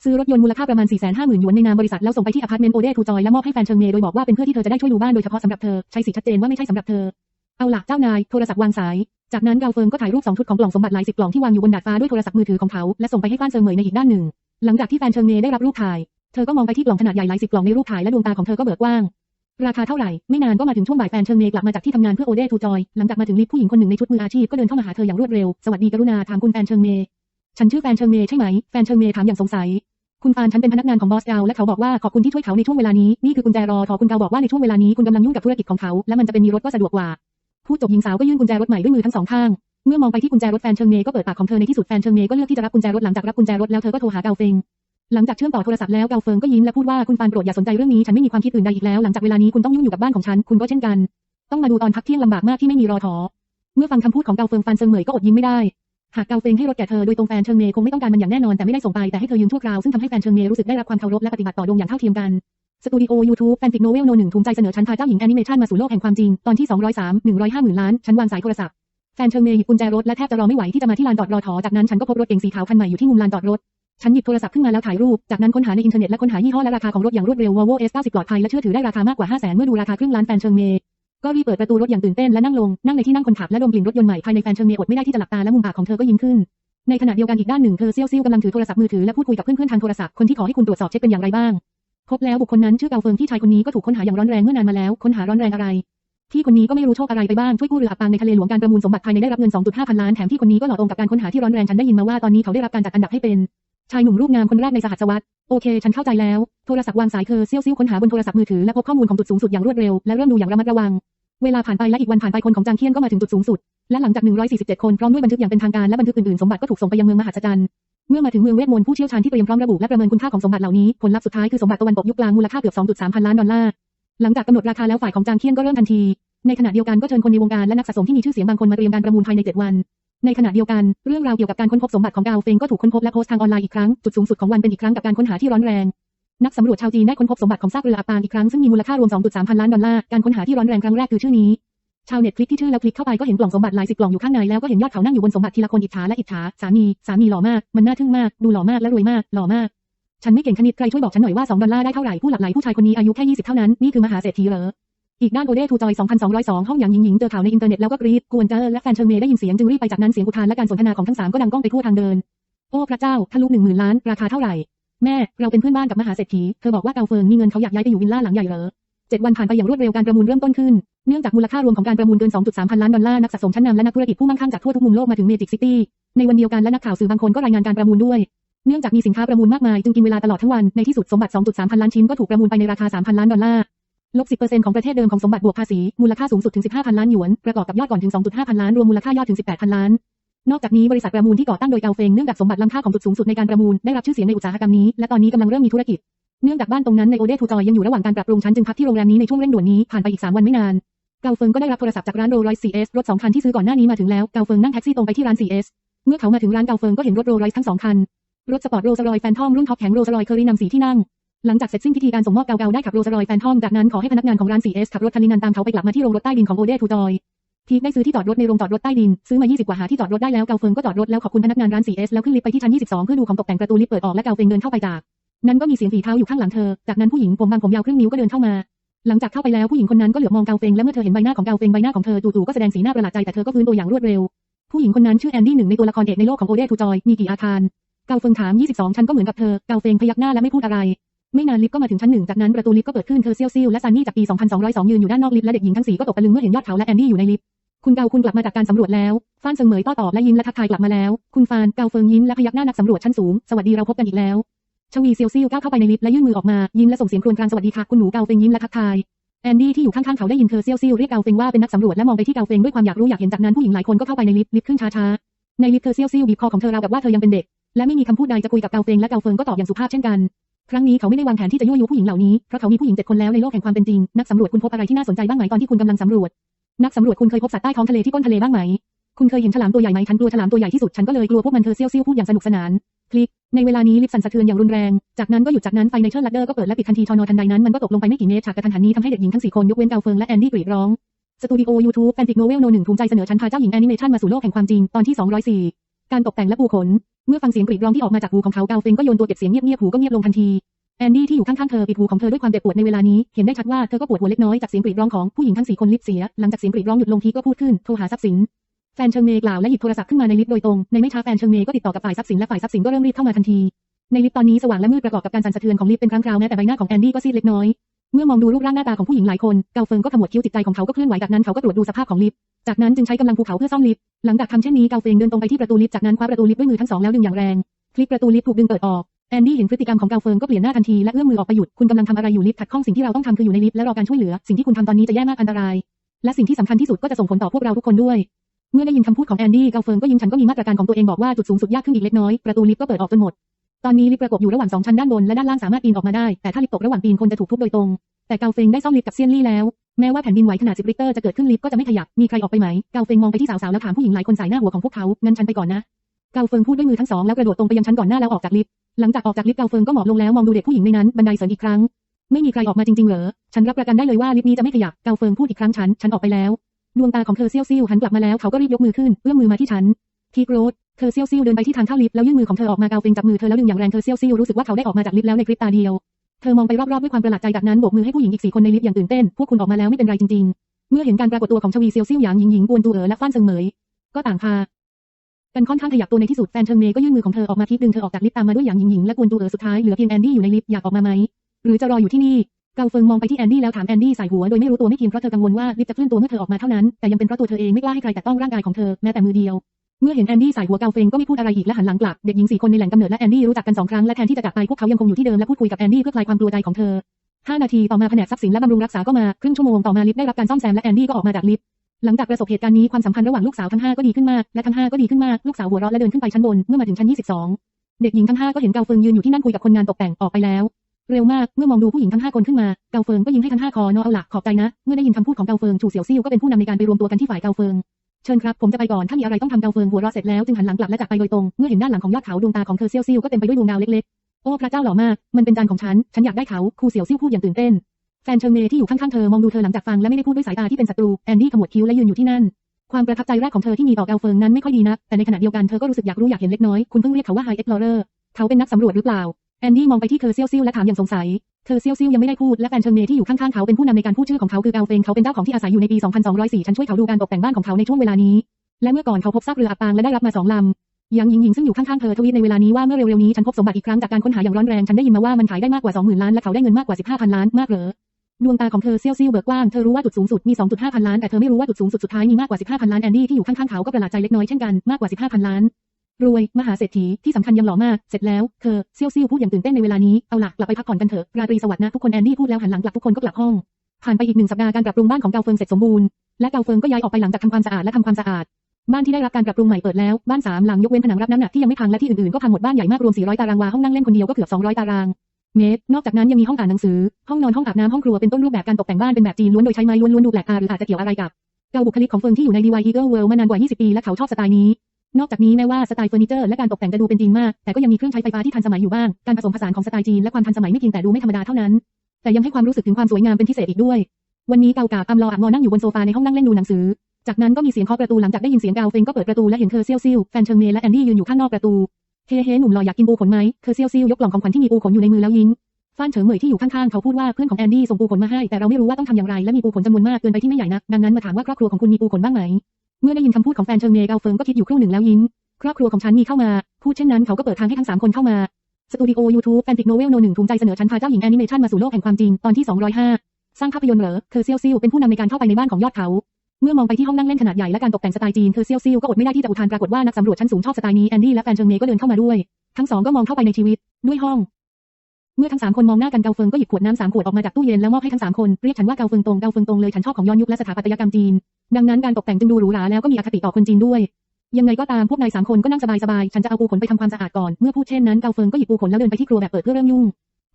ซื้อรถยนต์มูลค่าประมาณ 450,000 หยวนในนามบริษัทแล้วส่งไปที่อพาร์ตเมนต์โอเดทูจอยและมอบให้แฟนเชิงเมย์โดยบอกว่าเป็นเพื่อที่เธอจะได้ช่วยดูบ้านโดยเฉพาะสำหรับเธอ ใช่สิชัดเจนว่าไม่ใช่สำหรับเธอ เอาล่ะเจ้านาย โทรศัพท์วางสาย จากนั้นเกาเฟิงก็ถ่ายรูปสองชุดของกล่องสมบัติหลายสิบกล่องที่วางอยู่บนดาดฟ้าด้วยโทรศัพท์มือถือของเขาและส่งไปให้ฟ้านเซิงเมยในอีกด้านหนึ่ง หลังจากที่แฟนเชิงเมย์ได้รับรูปถ่าย เธอก็มองไปที่กล่องขนาดใหญ่หลายสิบกล่องในรูปถ่ายและดวงตาของเธอก็เบิกกว้าง ราคาเท่าไหร่ ไม่นานก็มาถึงช่วงบ่ายแฟนเชิงเมย์กลับมาจากที่ทำงานเพื่อโอเดทูจอยหลังจากมาถึงลิฟต์ผู้หญิงคนหนึ่งในชุดมืออาชีพก็เดินเข้ามาหาเธออย่างรวดเร็วสวัสดีกรุณาถามคุณแฟนเชิงเมย์ ฉันชื่อแฟนเชิงเมย์ใช่ไหม แฟนเชิงเมย์ถามอย่างสงสัย คุณฟานฉันเป็นพนักงานของบอสเกาและเขาบอกว่าขอบคุณที่ช่วยเขาในช่วงเวลานี้ นี่คือกุญแจรอทอคุณเกาบอกว่าในช่วงเวลานี้คุณกำลังยุ่งกับธุรกิจของเขา และมันจะเป็นมีรถก็สะดวกกว่า ผู้จบหญิงสาวก็ยื่นกุญแจรถใหม่ด้วยมือทั้งสองข้าง เมื่อมองไปที่กุญแจรถแฟนเชิงเมย์ก็เปิดปากของเธอในที่สุดแฟนเชิงเมย์ก็เลือกที่จะรับกุญแจรถหลังจากรับกุญแจรถแล้วเธอก็โทรหาเกาเฟงหลังจากเชื่อมต่อโทรศัพท์แล้วเกาเฟิงก็ยิ้มและพูดว่าคุณฟานโปรดอย่าสนใจเรื่องนี้ฉันไม่มีความคิดอื่นใดอีกแล้วหลังจากเวลานี้คุณต้องยุ่งอยู่กับบ้านของฉันคุณก็เช่นกัน ต้องมาดูตอนพักเที่ยงลำบากมากที่ไม่มีรอถอเมื่อฟังคำพูดของเกาเฟิงฟานเซิงเหมยก็อดยิ้มไม่ได้ หากเกาเฟงให้รถแก่เธอโดยตรงแฟนเชิงเมย์คงไม่ต้องการมันอย่างแน่นอนแต่ไม่ได้ส่งไปแต่ให้เธอยืมชั่วคราวซึ่งทำให้แฟนเชิงเมย์รู้สึกได้รับความเคารพและปฏิบัติต่อดวงอย่างเท่าเทียมกันสตูดิโอยูทูบแฟนฟิกโนเวลโนหนึ่งภูมิใจเสนอชั้นพาเจ้าหญิงแอนิเมชันมาสู่โลกแห่งความจริง ตอนที่ 203 150หมื่นล้าน ฉันวางสายโทรศัพท์ แฟนเชิงเมย์หยิบกุญแจรถและแทบจะรอไม่ไหวที่จะมาที่ลานจอดรอถอจากนั้นฉันก็พบรถเก๋งสีขาวคันใหม่อยู่ที่มุมลานจอดรถ ฉันหยิบโทรศัพท์ขึ้นมาแล้วถ่ายรูป จากนั้นค้นหาในอินเทอร์เน็ตและค้นหายี่ห้อและราคาของรถอย่างรวดเร็ว Volvo S90 ปลอดภัยและเชื่อถือได้ราคามากกว่า5 0 0 0 0 0เมื่อดูราคาครึ่งล้านแฟนเชิงเมย์ ก็รีบเปิดประตูรถอย่างตื่นเต้นและนั่งลง นั่งในที่นั่งคนขับและดมกลิ่นรถยนต์ใหม่ภายในแฟนเชิงเมย์อดไม่ได้ที่จะหลับตาและมุมปากของเธอก็ยิ้มขึ้น ในขณะเดียวกันอีกด้านหนึ่งเธอเซี่ยวซิ่วกำลังถือโทรศัพท์มือถือและพูดคุยกับเพื่อนๆทางโทรศัพท์คนที่ขอให้คุณตรวจสอบเช็คเป็นอย่างไรบ้าง พบแล้วบุคคลนั้นชื่อเกาเฟิงที่ชายคนนี้ก็ถูกค้นหาอย่างร้อนแรงเมื่อนานมาแล้วค้นหาร้อนแรงอะไรที่คนนี้ก็ไม่รู้โชคอะไรไปบ้างช่วยกู้เรืออับปางในทะเลหลวงการประมูลสมบัติภายในได้รับเงิน 2.5 พันล้านแถมที่คนนี้ก็หล่อตรงกับการค้นหาที่ร้อนแรงฉันได้ยินมาว่าตอนนี้เขาได้รับการจัดอันดับให้เป็น ชายหนุ่มรูปงามคนแรกในสหัสวรรษโอเค ฉันเข้าใจแล้ว โทรศัพท์วางสายเธอเซี่ยวซิ่วค้นหาบนโทรศัพท์มือถือและพบข้อมูลของจุดสูงสุดอย่างรวดเร็วและเริ่มดูอย่างระมัดระวัง เวลาผ่านไปและอีกวันผ่านไปคนของจางเคียนก็มาถึงจุดสูงสุด และหลังจาก 147 คนพร้อมด้วยบันทึกอย่างเป็นทางการและบันทึกอื่นๆ สมบัติก็ถูกส่งไปยังเมืองมหัศจรรย์ เมื่อมาถึงเมืองเวทมนต์ผู้เชี่ยวชาญที่เตรียมพร้อมระบุและประเมินคุณค่าของสมบัติเหล่านี้ ผลลัพธ์สุดท้ายคือสมบัติตะวันตกยุคกลางมูลค่าเกือบ 2.3 พันล้านดอลลาร์ หลังจากกำหนดราคาแล้วฝ่ายของจางเคียนก็เริ่มทันที ในขณะเดียวกันก็เชิญคนในวงการและนักสะสมที่มีชื่อเสียงบางคนมาเตรียมการประมูลภายใน7วัน ในขณะเดียวกันเรื่องราวเกี่ยวกับการค้นพบสมบัติของกาวเฟงก็ถูกค้นพบและโพสต์ทางออนไลน์อีกครั้ง จุดสูงสุดของวันเป็นอีกครั้งกับการค้นหาที่ร้อนแรง นักสำรวจชาวจีนได้ค้นพบสมบัติของซากเรืออับปางอีกครั้งซึ่งมีมูลค่ารวม 2.3 พันล้านดอลลาร์การค้นหาที่ร้อนแรงครั้งแรกคือชื่อนี้ชาวเน็ตคลิกที่ชื่อแล้วคลิกเข้าไปก็เห็นกล่องสมบัติหลายสิบกล่องอยู่ข้างในแล้วก็เห็นยอดเขานั่งอยู่บนสมบัติทีละคนอิจฉาและอิจฉาสามีสามีหล่อมากมันน่าทึ่งมากดูหล่อมากและรวยมากหล่อมาก ฉันไม่เก่งคณิตใครช่วยบอกฉันหน่อยว่า2ดอลลาร์ได้เท่าไหร่ผู้หลับไหลผู้ชายคนนี้อายุแค่20เท่านั้นนี่คือมหาเศรษฐีเหรอ อีกด้านโอเดทูจอย 2,202 ห้องอย่างหญิงหญิงเจอข่าวในอินเทอร์เน็ตแล้วก็กรี๊ดกวนเจอและแฟนเชิงเมย์ได้ยินเสียงจึงรีบไปจากนั้นเสียงอุทานและการสนทนาของทั้งสามก็ดังก้องไปทั่วทางเดิน โอ้พระเจ้าทะลุหนึ่งหมื่นล้านราคาเท่าไหร่ แม่ เราเป็นเพื่อนบ้านกับมหาเศรษฐีเธอบอกว่าเกาเฟิงมีเงินเขาอยากย้ายไปอยู่วิลล่าหลังใหญ่เหรอเจ็ดวันผ่านไปอย่างรวดเร็วการประมูลเริ่มต้นขึ้น เนื่องจากมูลค่ารวมของการประมูลเกิน 2.3 พันล้านดอลลาร์นักสะสมชั้นนำและนักธุรกิจผู้มั่งคั่งจากทั่วทุกมุมโลกมาถึงเมจิกซิตี้ในวันเดียวกันและนักข่าวสื่อบางคนก็รายงานการประมูลด้วย เนื่องจากมีสินค้าประมูลมากมายจึงกินเวลาตลอดทั้งวันในที่สุดสมบัติ 2.3 พันล้านชิ้นก็ถูกประมูลไปในราคา 3,000 ล้านดอลลาร์ ลบ 10%ของประเทศเดิมของสมบัติบวกภาษี มูลค่าสูงสุดถึง 15พันล้านหยวน ประกอบกับยอดก่อนถึง 2.5 พันล้าน รวมมูลค่ายอดถึง 18พันล้าน นอกจากนี้บริษัทประมูลที่ก่อตั้งโดยเกาเฟงเนื่องจากสมบัติล้ำค่าของจุดสูงสุดในการประมูลได้รับชื่อเสียงในอุตสาหกรรมนี้ และตอนนี้กำลังเริ่มมีธุรกิจ เนื่องจากบ้านตรงนั้นในโอเดทูจอยยังอยู่ระหว่างการปรับปรุงชั้นจึงพักที่โรงแรมนี้ในช่วงเร่งด่วนนี้ผ่านไปอีก3วันไม่นานเกาเฟิงก็ได้รับโทรศัพท์จากร้านโรลไรส์ CS รถสองคันที่ซื้อก่อนหน้านี้มาถึงแล้วเกาเฟิงนั่งแท็กซี่ตรงไปที่ร้าน CS เมื่อเขามาถึงร้านเกาเฟิงก็เห็นรถโรลไรส์ทั้งสองคันรถสปอร์ตโรลส์รอยแฟนทอมรุ่นท็อปแข็งโรลส์รอยเคอรี่นำสีที่นั่ง หลังจากเสร็จสิ้นพิธีการส่งมอบเกาเกาได้ขับโรลส์รอยแฟนทอมจากนั้นขอให้พนักงานของร้าน CS ขับรถคันนี้นันตามเขาไปกลับมาที่โรงรถใต้ดินของโอเดทูจอยพีคได้ซื้อที่จอดรถในโรงจอดรถใต้ดิน ซื้อมา 20 กว่าหาที่จอดรถได้แล้วเกาเฟิงก็จอดรถแล้วขอบคุณพนักงานร้าน CS แล้วขึ้นลิฟต์ไปที่ชั้น 22 เพื่อดูของตกแต่งประตูลิฟต์เปิดออกและเกาเฟิงเดินเข้าไปจาก นั้นก็มีเสียงฝีเท้าอยู่ข้างหลังเธอ จากนั้นผู้หญิงผมบางผมยาวครึ่งนิ้วก็เดินเข้ามา หลังจากเข้าไปแล้วผู้หญิงคนนั้นก็เหลือบมองเกาเฟงและเมื่อเธอเห็นใบหน้าของเกาเฟงใบหน้าของเธอจู่ๆก็แสดงสีหน้าประหลาดใจแต่เธอก็ฟื้นตัวอย่างรวดเร็ว ผู้หญิงคนนั้นชื่อแอนดี้หนึ่งในตัวละครเอกในโลกของโอเดทูจอยมีกี่อาคารเกาเฟิงถาม22ชั้นก็เหมือนกับเธอเกาเฟงพยักหน้าและไม่พูดอะไร ไม่นานลิฟต์ก็มาถึงชั้นหนึ่งจากนั้นประตูลิฟต์ก็เปิดขึ้นเธอเซียวซิวและซันนี่จากปี 2202 ยืนอยู่ด้านนอกลิฟต์และเด็กหญิงทั้งสี่ก็ตกตะลึงเมื่อเห็นยอดเขาและแอนดี้อยู่ในลิฟต์คุณเกาคุณกลับมาจากการสำรวจแล้ว ฟานเซิงเหมยต้อตอบและยิ้มและทักทายกลับมาแล้ว คุณฟานเกาเฟิงยิ้มและพยักหน้านักสำรวจชั้นสูง สวัสดีเราพบกันอีกแล้ว ชวีเซียวซิ่วก้าวเข้าไปในลิฟต์และยื่นมือออกมา ยิ้มและส่งเสียงครวญครางสวัสดีค่ะ คุณหนูเกาเฟิงยิ้มและทักทาย แอนดี้ที่อยู่ข้างๆเขาได้ยินเธอเซียวซิ่วเรียกเกาเฟิงว่าเป็นนักสำรวจและมองไปที่เกาเฟิงด้วยความอยากรู้อยากเห็นจากนั้นผู้หญิงหลายคนก็เข้าไปในลิฟต์ลิฟต์ขึ้นช้าๆ ในลิฟต์เธอเซียวซิ่วบีบคอของเธอราวกับว่าเธอยังเป็นเด็ก และไม่มีคำพูดใดจะคุยกับเกาเฟิงและเกาเฟิงก็ตอบอย่างสุภาพเช่นกัน ครั้งนี้เขาไม่ได้วางแผนที่จะยั่วยุผู้หญิงเหล่านี้ เพราะเขามีผู้หญิงเจ็ดคนแล้วในโลกแห่งความเป็นจริง นักสำรวจคุณพบอะไรที่น่าสนใจบ้างไหมตอนที่คุณกำลังสำรวจ นักสำรวจคุณเคยพบสัตว์ใต้ท้องทะเลที่ก้นทะเลบ้างไหม คุณเคยเห็นฉลามตัวใหญ่ไหมฉันกลัวฉลามตัวใหญ่ที่สุด ฉันก็เลยกลัวพวกมันเธอเซี่ยวซิ่วพูดอย่างสนุกสนาน คลิก ในเวลานี้ลิฟต์สั่นสะเทือนอย่างรุนแรง จากนั้นก็หยุดจากนั้นไฟในเชิญลัดเดอร์ก็เปิดและปิดทันทีชอนอทันใดนั้นมันก็ตกลงไปไม่กี่เมตรฉากกระทันหันนี้ทำให้เด็กหญิงทั้งสี่คนยกเว้นเกาเฟิงและแอนดี้กรีดร้องสตูดิโอยูทูบแฟนติกโนเวลโนหนึ่งภูมิใจเสนอชั้นพาเจ้าหญิงแอนิเมชันมาสู่โลกแห่งความจริงตอนที่204 การตกแต่งและปูขน เมื่อฟังเสียงกรีดร้องที่ออกมาจากหูของเขาเกาเฟงก็โยนตัวเก็บเสียงเงียบๆหูก็เงียบลงทันทีแอนดี้ที่อยู่ข้างๆเธอปิดหูของเธอด้วยความเจ็บปวดในเวลานี้ เห็นได้ชัดว่าเธอก็ปวดหัวเล็กน้อยจากเสียงกรีดร้องของผู้หญิงทั้งสี่คนลิฟเสีย หลังจากเสียงกรีดร้องหยุดลงทีก็พูดขึ้น โทรหาทรัพย์สิน แฟนเชิงเมย์กล่าวและหยิบโทรศัพท์ขึ้นมาในลิฟต์โดยตรง ในไม่ช้าแฟนเชิงเมย์ก็ติดต่อกับฝ่ายทรัพย์สินและฝ่ายทรัพย์สินก็เริ่มรีบเข้ามาทันที ในลิฟต์ตอนนี้สว่างและมืดประกอบกับการสั่นสะเทือนของลิฟต์เป็นครั้งคราวแม้แต่ใบหน้าของแอนดี้ก็ซีดเล็กน้อย เมื่อมองดูรูปร่างหน้าตาของผู้หญิงหลายคน เกาเฟิงก็ขมวดคิ้วจิตใจของเขาก็เคลื่อนไหวจากนั้นเขาก็ตรวจดูสภาพของลิฟต์ จากนั้นจึงใช้กำลังภูเขาเพื่อซ่อมลิฟต์ หลังจากทำเช่นนี้เกาเฟิงเดินตรงไปที่ประตูลิฟต์จากนั้นคว้าประตูลิฟต์ด้วยมือทั้งสองแล้วดึงอย่างแรง คลิกประตูลิฟต์ถูกดึงเปิดออกแอนดี้เห็นพฤติกรรมของเกาเฟิงก็เปลี่ยนหน้าทันทีและเอื้อมมือออกไปหยุดคุณกำลังทำอะไรอยู่ลิฟต์ขัดข้องสิ่งที่เราต้องทำคืออยู่ในลิฟต์และรอการช่วยเหลือสิ่งที่คุณทำตอนนี้จะแย่มากอันตราย และสิ่งที่สำคัญที่สุดก็จะส่งผลต่อพวกเราทุกคนด้วย เมื่อได้ยินคำพูดของแอนดี้เกาเฟิงก็ยิ้มฉันก็มีมาตรการของตัวเองบอกว่าจุดสูงสุดยากขึ้นอีกเล็กน้อยประตูลิฟต์ก็เปิดออกจนหมดตอนนี้ลิฟต์ประกบอยู่ระหว่างสองชั้นด้านบนและด้านล่างสามารถปีนออกมาได้แต่ถ้าลิฟต์ตกระหว่างปีนคนจะถูกทุบโดยตรงแต่เกาเฟงได้ซ่อมลิฟต์กับเซียนลี่แล้ว แม้ว่าแผ่นดินไหวขนาด10ริกเตอร์จะเกิดขึ้นลิฟต์ก็จะไม่ขยับ มีใครออกไปไหม เกาเฟงมองไปที่สาวๆแล้วถามผู้หญิงหลายคนสายหน้าหัวของพวกเขา งั้นฉันไปก่อนนะ เกาเฟิงพูดด้วยมือทั้งสองแล้วกระโดดตรงไปยังชั้นก่อนหน้าแล้วออกจากลิฟต์ หลังจากออกจากลิฟต์เกาเฟิงก็หมอบลงแล้วมองดูเด็กผู้หญิงในนั้นบันไดเสริมอีกครั้ง ไม่มีใครออกมาจริงๆเหรอ ฉันรับประกันได้เลยว่าลิฟต์นี้จะไม่ขยับ เกาเฟิงพูดอีกครั้งฉัน ฉันออกไปแล้ว ดวงตาของเธอเซี่ยวซิ่วหันกลับมาแล้วเขาก็รีบยกมือขึ้นเอื้อมมือมาที่ฉันทีโกรธเธอเซี่ยวซิ่วเดินไปที่ทางเข้าลิฟต์แล้วยื่นมือของเธอออกมาเกาเฟงจับมือเธอแล้วดึงอย่างแรงเธอเซี่ยวซิ่วรู้สึกว่าเขาได้ออกมาจากลิฟต์แล้วในพริบตาเดียว เธอมองไปรอบๆด้วยความประหลาดใจจากนั้นโบกมือให้ผู้หญิงอีกสี่คนในลิฟต์อย่างตื่นเต้น พวกคุณออกมาแล้วไม่เป็นไรจริงๆ เมื่อเห็นการปรากฏตัวของชวีเซียวซิ่วหยางหญิงหญิงกวนตูเอ๋อและฟ้านเซิงเหมย ก็ต่างพากันค่อนข้างขยับตัวในที่สุดแฟนเชิงเมย์ก็ยื่นมือของเธอออกมาทีดึงเธอออกจากลิฟต์ตามมาด้วยหยางหญิงหญิงและกวนตูเอ๋อสุดท้ายเหลือเพียงแอนดี้อยู่ในลิฟต์อยากออกมาไหมหรือจะรออยู่ที่นี่เกาเฟิงมองไปที่แอนดี้แล้วถามแอนดี้ใสายหัวโดยไม่รู้ตัวไม่เพียงเพราะเธอกังวลว่าลิฟต์จะเคลื่อนตัวเมื่อเธอออกมาเท่านั้นแต่ยังเป็นเพราะตัวเธอเองไม่กล้าให้ใครแตะต้องร่างกายของเธอแม้แต่มือเดียว เมื่อเห็นแอนดี้ใสายหัวเกาเฟงก็ไม่พูดอะไรอีกและหันหลังกลับ เด็กหญิงสี่คนในแหล่งกำเนิดและแอนดี้รู้จักกันสองครั้งและแทนที่จะจากไปพวกเขายังคงอยู่ที่เดิมและพูดคุยกับแอนดี้เพื่อคลายความกลัวใจของเธอห้านาทีต่อมาแผนกทรัพย์สินและบำรุงรักษาก็มาครึ่งชั่วโมงต่อมาลิฟต์ได้รับการซ่อมแซมและแอนดี้ก็ออกมาจากลิฟต์หลังจากประสบเหตุการณ์นี้ความสัมพันธ์ระหว่างลูกสาวทั้งห้าก็ดีขึ้นมากและทั้งห้าก็ดีขึ้นมากลูกสาวหัวเราะและเดินขึ้นไปชั้นบนเมื่อมาถึงชั้น 22 เด็กหญิงทั้งห้าก็เห็นเกาเฟิงยืนอยู่ที่นั่นคุยกับคนงานตกแต่งออกไปแล้ว เร็วมากเมื่อมองดูผู้หญิงทั้งห้าคนขึ้นมาเกาเฟิงก็ยิ้มให้ทั้งห้าคอนอเอาละขอบใจนะ เมื่อได้ยินคำพูดของเกาเฟิงชูเสี่ยวซิ่วก็เป็นผู้นำในการไปรวมตัวกันที่ฝ่ายเกาเฟิง เชิญครับ ผมจะไปก่อน ถ้ามีอะไรต้องทำเกาเฟิงหัวเราะเสร็จแล้วจึงหันหลังกลับและจากไปโดยตรง เมื่อเห็นด้านหลังของยอดเขาดวงตาของเธอเซียวซิ่วก็เต็มไปด้วยดวงดาวเล็กๆ โอ้พระเจ้าหล่อมาก มันเป็นจานของฉัน ฉันอยากได้เขา ครูเสี่ยวซิ่วพูดอย่างตื่นเต้น แฟนเชิงเมที่อยู่ข้างๆเธอมองดูเธอหลังจากฟังและไม่ได้พูดด้วยสายตาที่เป็นศัตรูแอนดี้ขมวดคิ้วและยืนอยู่ที่นั่น ความประทับใจแรกของเธอที่มีต่อเกาเฟิงนั้นไม่ค่อยดีนัก แต่ในขณะเดียวกันเธอก็รู้สึกอยากรู้อยากเห็นเล็กน้อย คุณเพิ่งเรียกเขาว่าไฮเอ็กพลอเรอร์เขาเป็นนักสำรวจหรือเปล่าแอนดี้มองไปที่เคอเซียวซิ่วและถามอย่างสงสัยเคอเซียวซิ่วยังไม่ได้พูด และแฟนเชิงเมที่อยู่ข้างๆเขาเป็นผู้นำในการพูดชื่อของเขาคือเกาเฟงเขาเป็นเจ้าของที่อาศัยอยู่ในปี 2204 ฉันช่วยเขาดูการตกแต่งบ้านของเขาในช่วงเวลานี้ และเมื่อก่อนเขาพบซากเรืออับปางและได้รับมาสองลำยังหญิงหญิงซึ่งอยู่ข้างๆเธอทวีตในเวลานี้ว่าเมื่อเร็วๆนี้ฉันพบสมบัติอีกครั้งจากการค้นหาอย่างร้อนแรงฉันได้ยินมาว่ามันขายได้มากกว่า20,000ล้านและเขาได้เงินมากกว่า15,000ล้านมากเหรอดวงตาของเธอเซี่ยวๆเบิกกว้างเธอรู้ว่าจุดสูงสุดมี 2.5 พันล้านแต่เธอไม่รู้ว่าจุดสูงสุดสุดท้ายมีมากกว่า 15,000ล้านแอนดี้ที่อยู่ข้างๆเขาก็ประหลาดใจเล็กน้อยเช่นกันมากกว่า 15,000ล้าน รวย มหาเศรษฐีที่สำคัญยังหล่อมาก เสร็จแล้วเธอเซี่ยวๆพูดอย่างตื่นเต้นในเวลานี้ เอาล่ะกลับไปพักผ่อนกันเถอะ ราตรีสวัสดิ์นะทุกคนแอนดี้พูดแล้วหันหลังกลับทุกคนก็กลับห้อง ผ่านไปอีกหนึ่งสัปดาห์การปรับปรุงบ้านของเกาเฟิงเสร็จสมบูรณ์ และเกาเฟิงก็ย้ายออกไปหลังจากทำความสะอาดและทำความสะอาด บ้านที่ได้รับการปรับปรุงใหม่เปิดแล้ว บ้านสามหลังยกเว้นผนังรับน้ำหนักที่ยังไม่พังและที่อื่นๆก็พังหมดบ้านใหญ่มากรวม 400 ตารางวาห้องนั่งเล่นคนเดียวก็เกือบ200 ตารางเมตร นอกจากนั้นยังมีห้องอ่านหนังสือ ห้องนอน ห้องอาบน้ำห้องครัว เป็นต้นรูปแบบการตกแต่งบ้านเป็นแบบจีนล้วนโดยใช้ไม้ล้วนๆดูแปลกตาหรืออาจจะเกี่ยวอะไรกับเกาบุคลิกของเฟิงที่อยู่ใน DY Eagle World มานานกว่า 20 ปีและเขาชอบสไตล์นี้ นอกจากนี้แม้ว่าสไตล์เฟอร์นิเจอร์และการตกแต่งจะดูเป็นจีนมาก แต่ก็ยังมีเครื่องใช้ไฟฟ้าที่ทันสมัยอยู่บ้าง การผสมผสานของสไตล์จีนและความทันสมัยไม่เพียงแต่ดูไม่ธรรมดาเท่านั้น แต่ยังให้ความรู้สึกถึงความสวยงามเป็นพิเศษอีกด้วย วันนี้เกากาอัมรออัมงอนั่งอยู่บนโซฟาในห้องนั่งเล่นดูหนังสือ จากนั้นก็มีเสียงเคาะประตูหลังจากได้ยินเสียงกาวเฟงก็เปิดประตูและเห็นเคอร์เซียวซิลแฟนเชิงเมย์และแอนดี้ยืนอยู่ข้างนอกประตู เฮ้เฮ้หนุ่มหล่ออยากกินปูขนไหมเคอร์เซียวซิลยกกล่องของขวัญที่มีปูขนอยู่ในมือแล้วยิ้มฟ้านเฉิงเหมยที่อยู่ข้างๆเขาพูดว่าเพื่อนของแอนดี้ส่งปูขนมาให้แต่เราไม่รู้ว่าต้องทำอย่างไรและมีปูขนจำนวนมากเกินไปที่ไม่ใหญ่นักดังนั้นมาถามว่าครอบครัวของคุณมีปูขนบ้างไหม เมื่อได้ยินคำพูดของแฟนเชิงเมย์เกาเฟิงก็คิดอยู่ครู่หนึ่งแล้วยิ้ม ครอบครัวของฉันมีเข้ามา พูดเช่นนั้นเขาก็เปิดทางให้ทั้งสามคนเข้ามา สตูดิโอยูทูบแฟนติกโนเวลโนหนึ่งภูมิใจเสนอชั้นพาเจ้าหญิงแอนิเมชันมาสู่โลกแห่งความจริงตอนที่ 205 สร้างภาพยนตร์เหรอเคอร์เซียวซิลเป็นผู้นำในการเข้าไปในบ้านของยอดเขา เมื่อมองไปที่ห้องนั่งเล่นขนาดใหญ่และการตกแต่งสไตล์จีนเคอร์เซียวซิลก็อดไม่ได้ที่จะอุทานปรากฏว่านักสำรวจชั้นสูงชอบสไตล์นี้แอนดี้และแฟนเชิงเมย์ก็เดินเข้ามาด้วย ทั้งสองก็มองเข้าไปในชีวิตด้วยห้อง เมื่อทั้งสามคนมองหน้ากันเกาเฟิงก็หยิบขวดน้ำสามขวดออกมาจากตู้เย็นแล้วมอบให้ทั้งสามคนเรียกฉันว่าเกาเฟิงตรงเกาเฟิงตรงเลยฉันชอบของย้อนยุคและสถาปัตยกรรมจีน ดังนั้นการตกแต่งจึงดูหรูหราแล้วก็มีอคติต่อคนจีนด้วย ยังไงก็ตามพวกนายสามคนก็นั่งสบายๆฉันจะเอาปูขนไปทำความสะอาดก่อนเมื่อพูดเช่นนั้นเกาเฟิงก็หยิบปูขนแล้วเดินไปที่ครัวแบบเปิดเพื่อเริ่มยุ่ง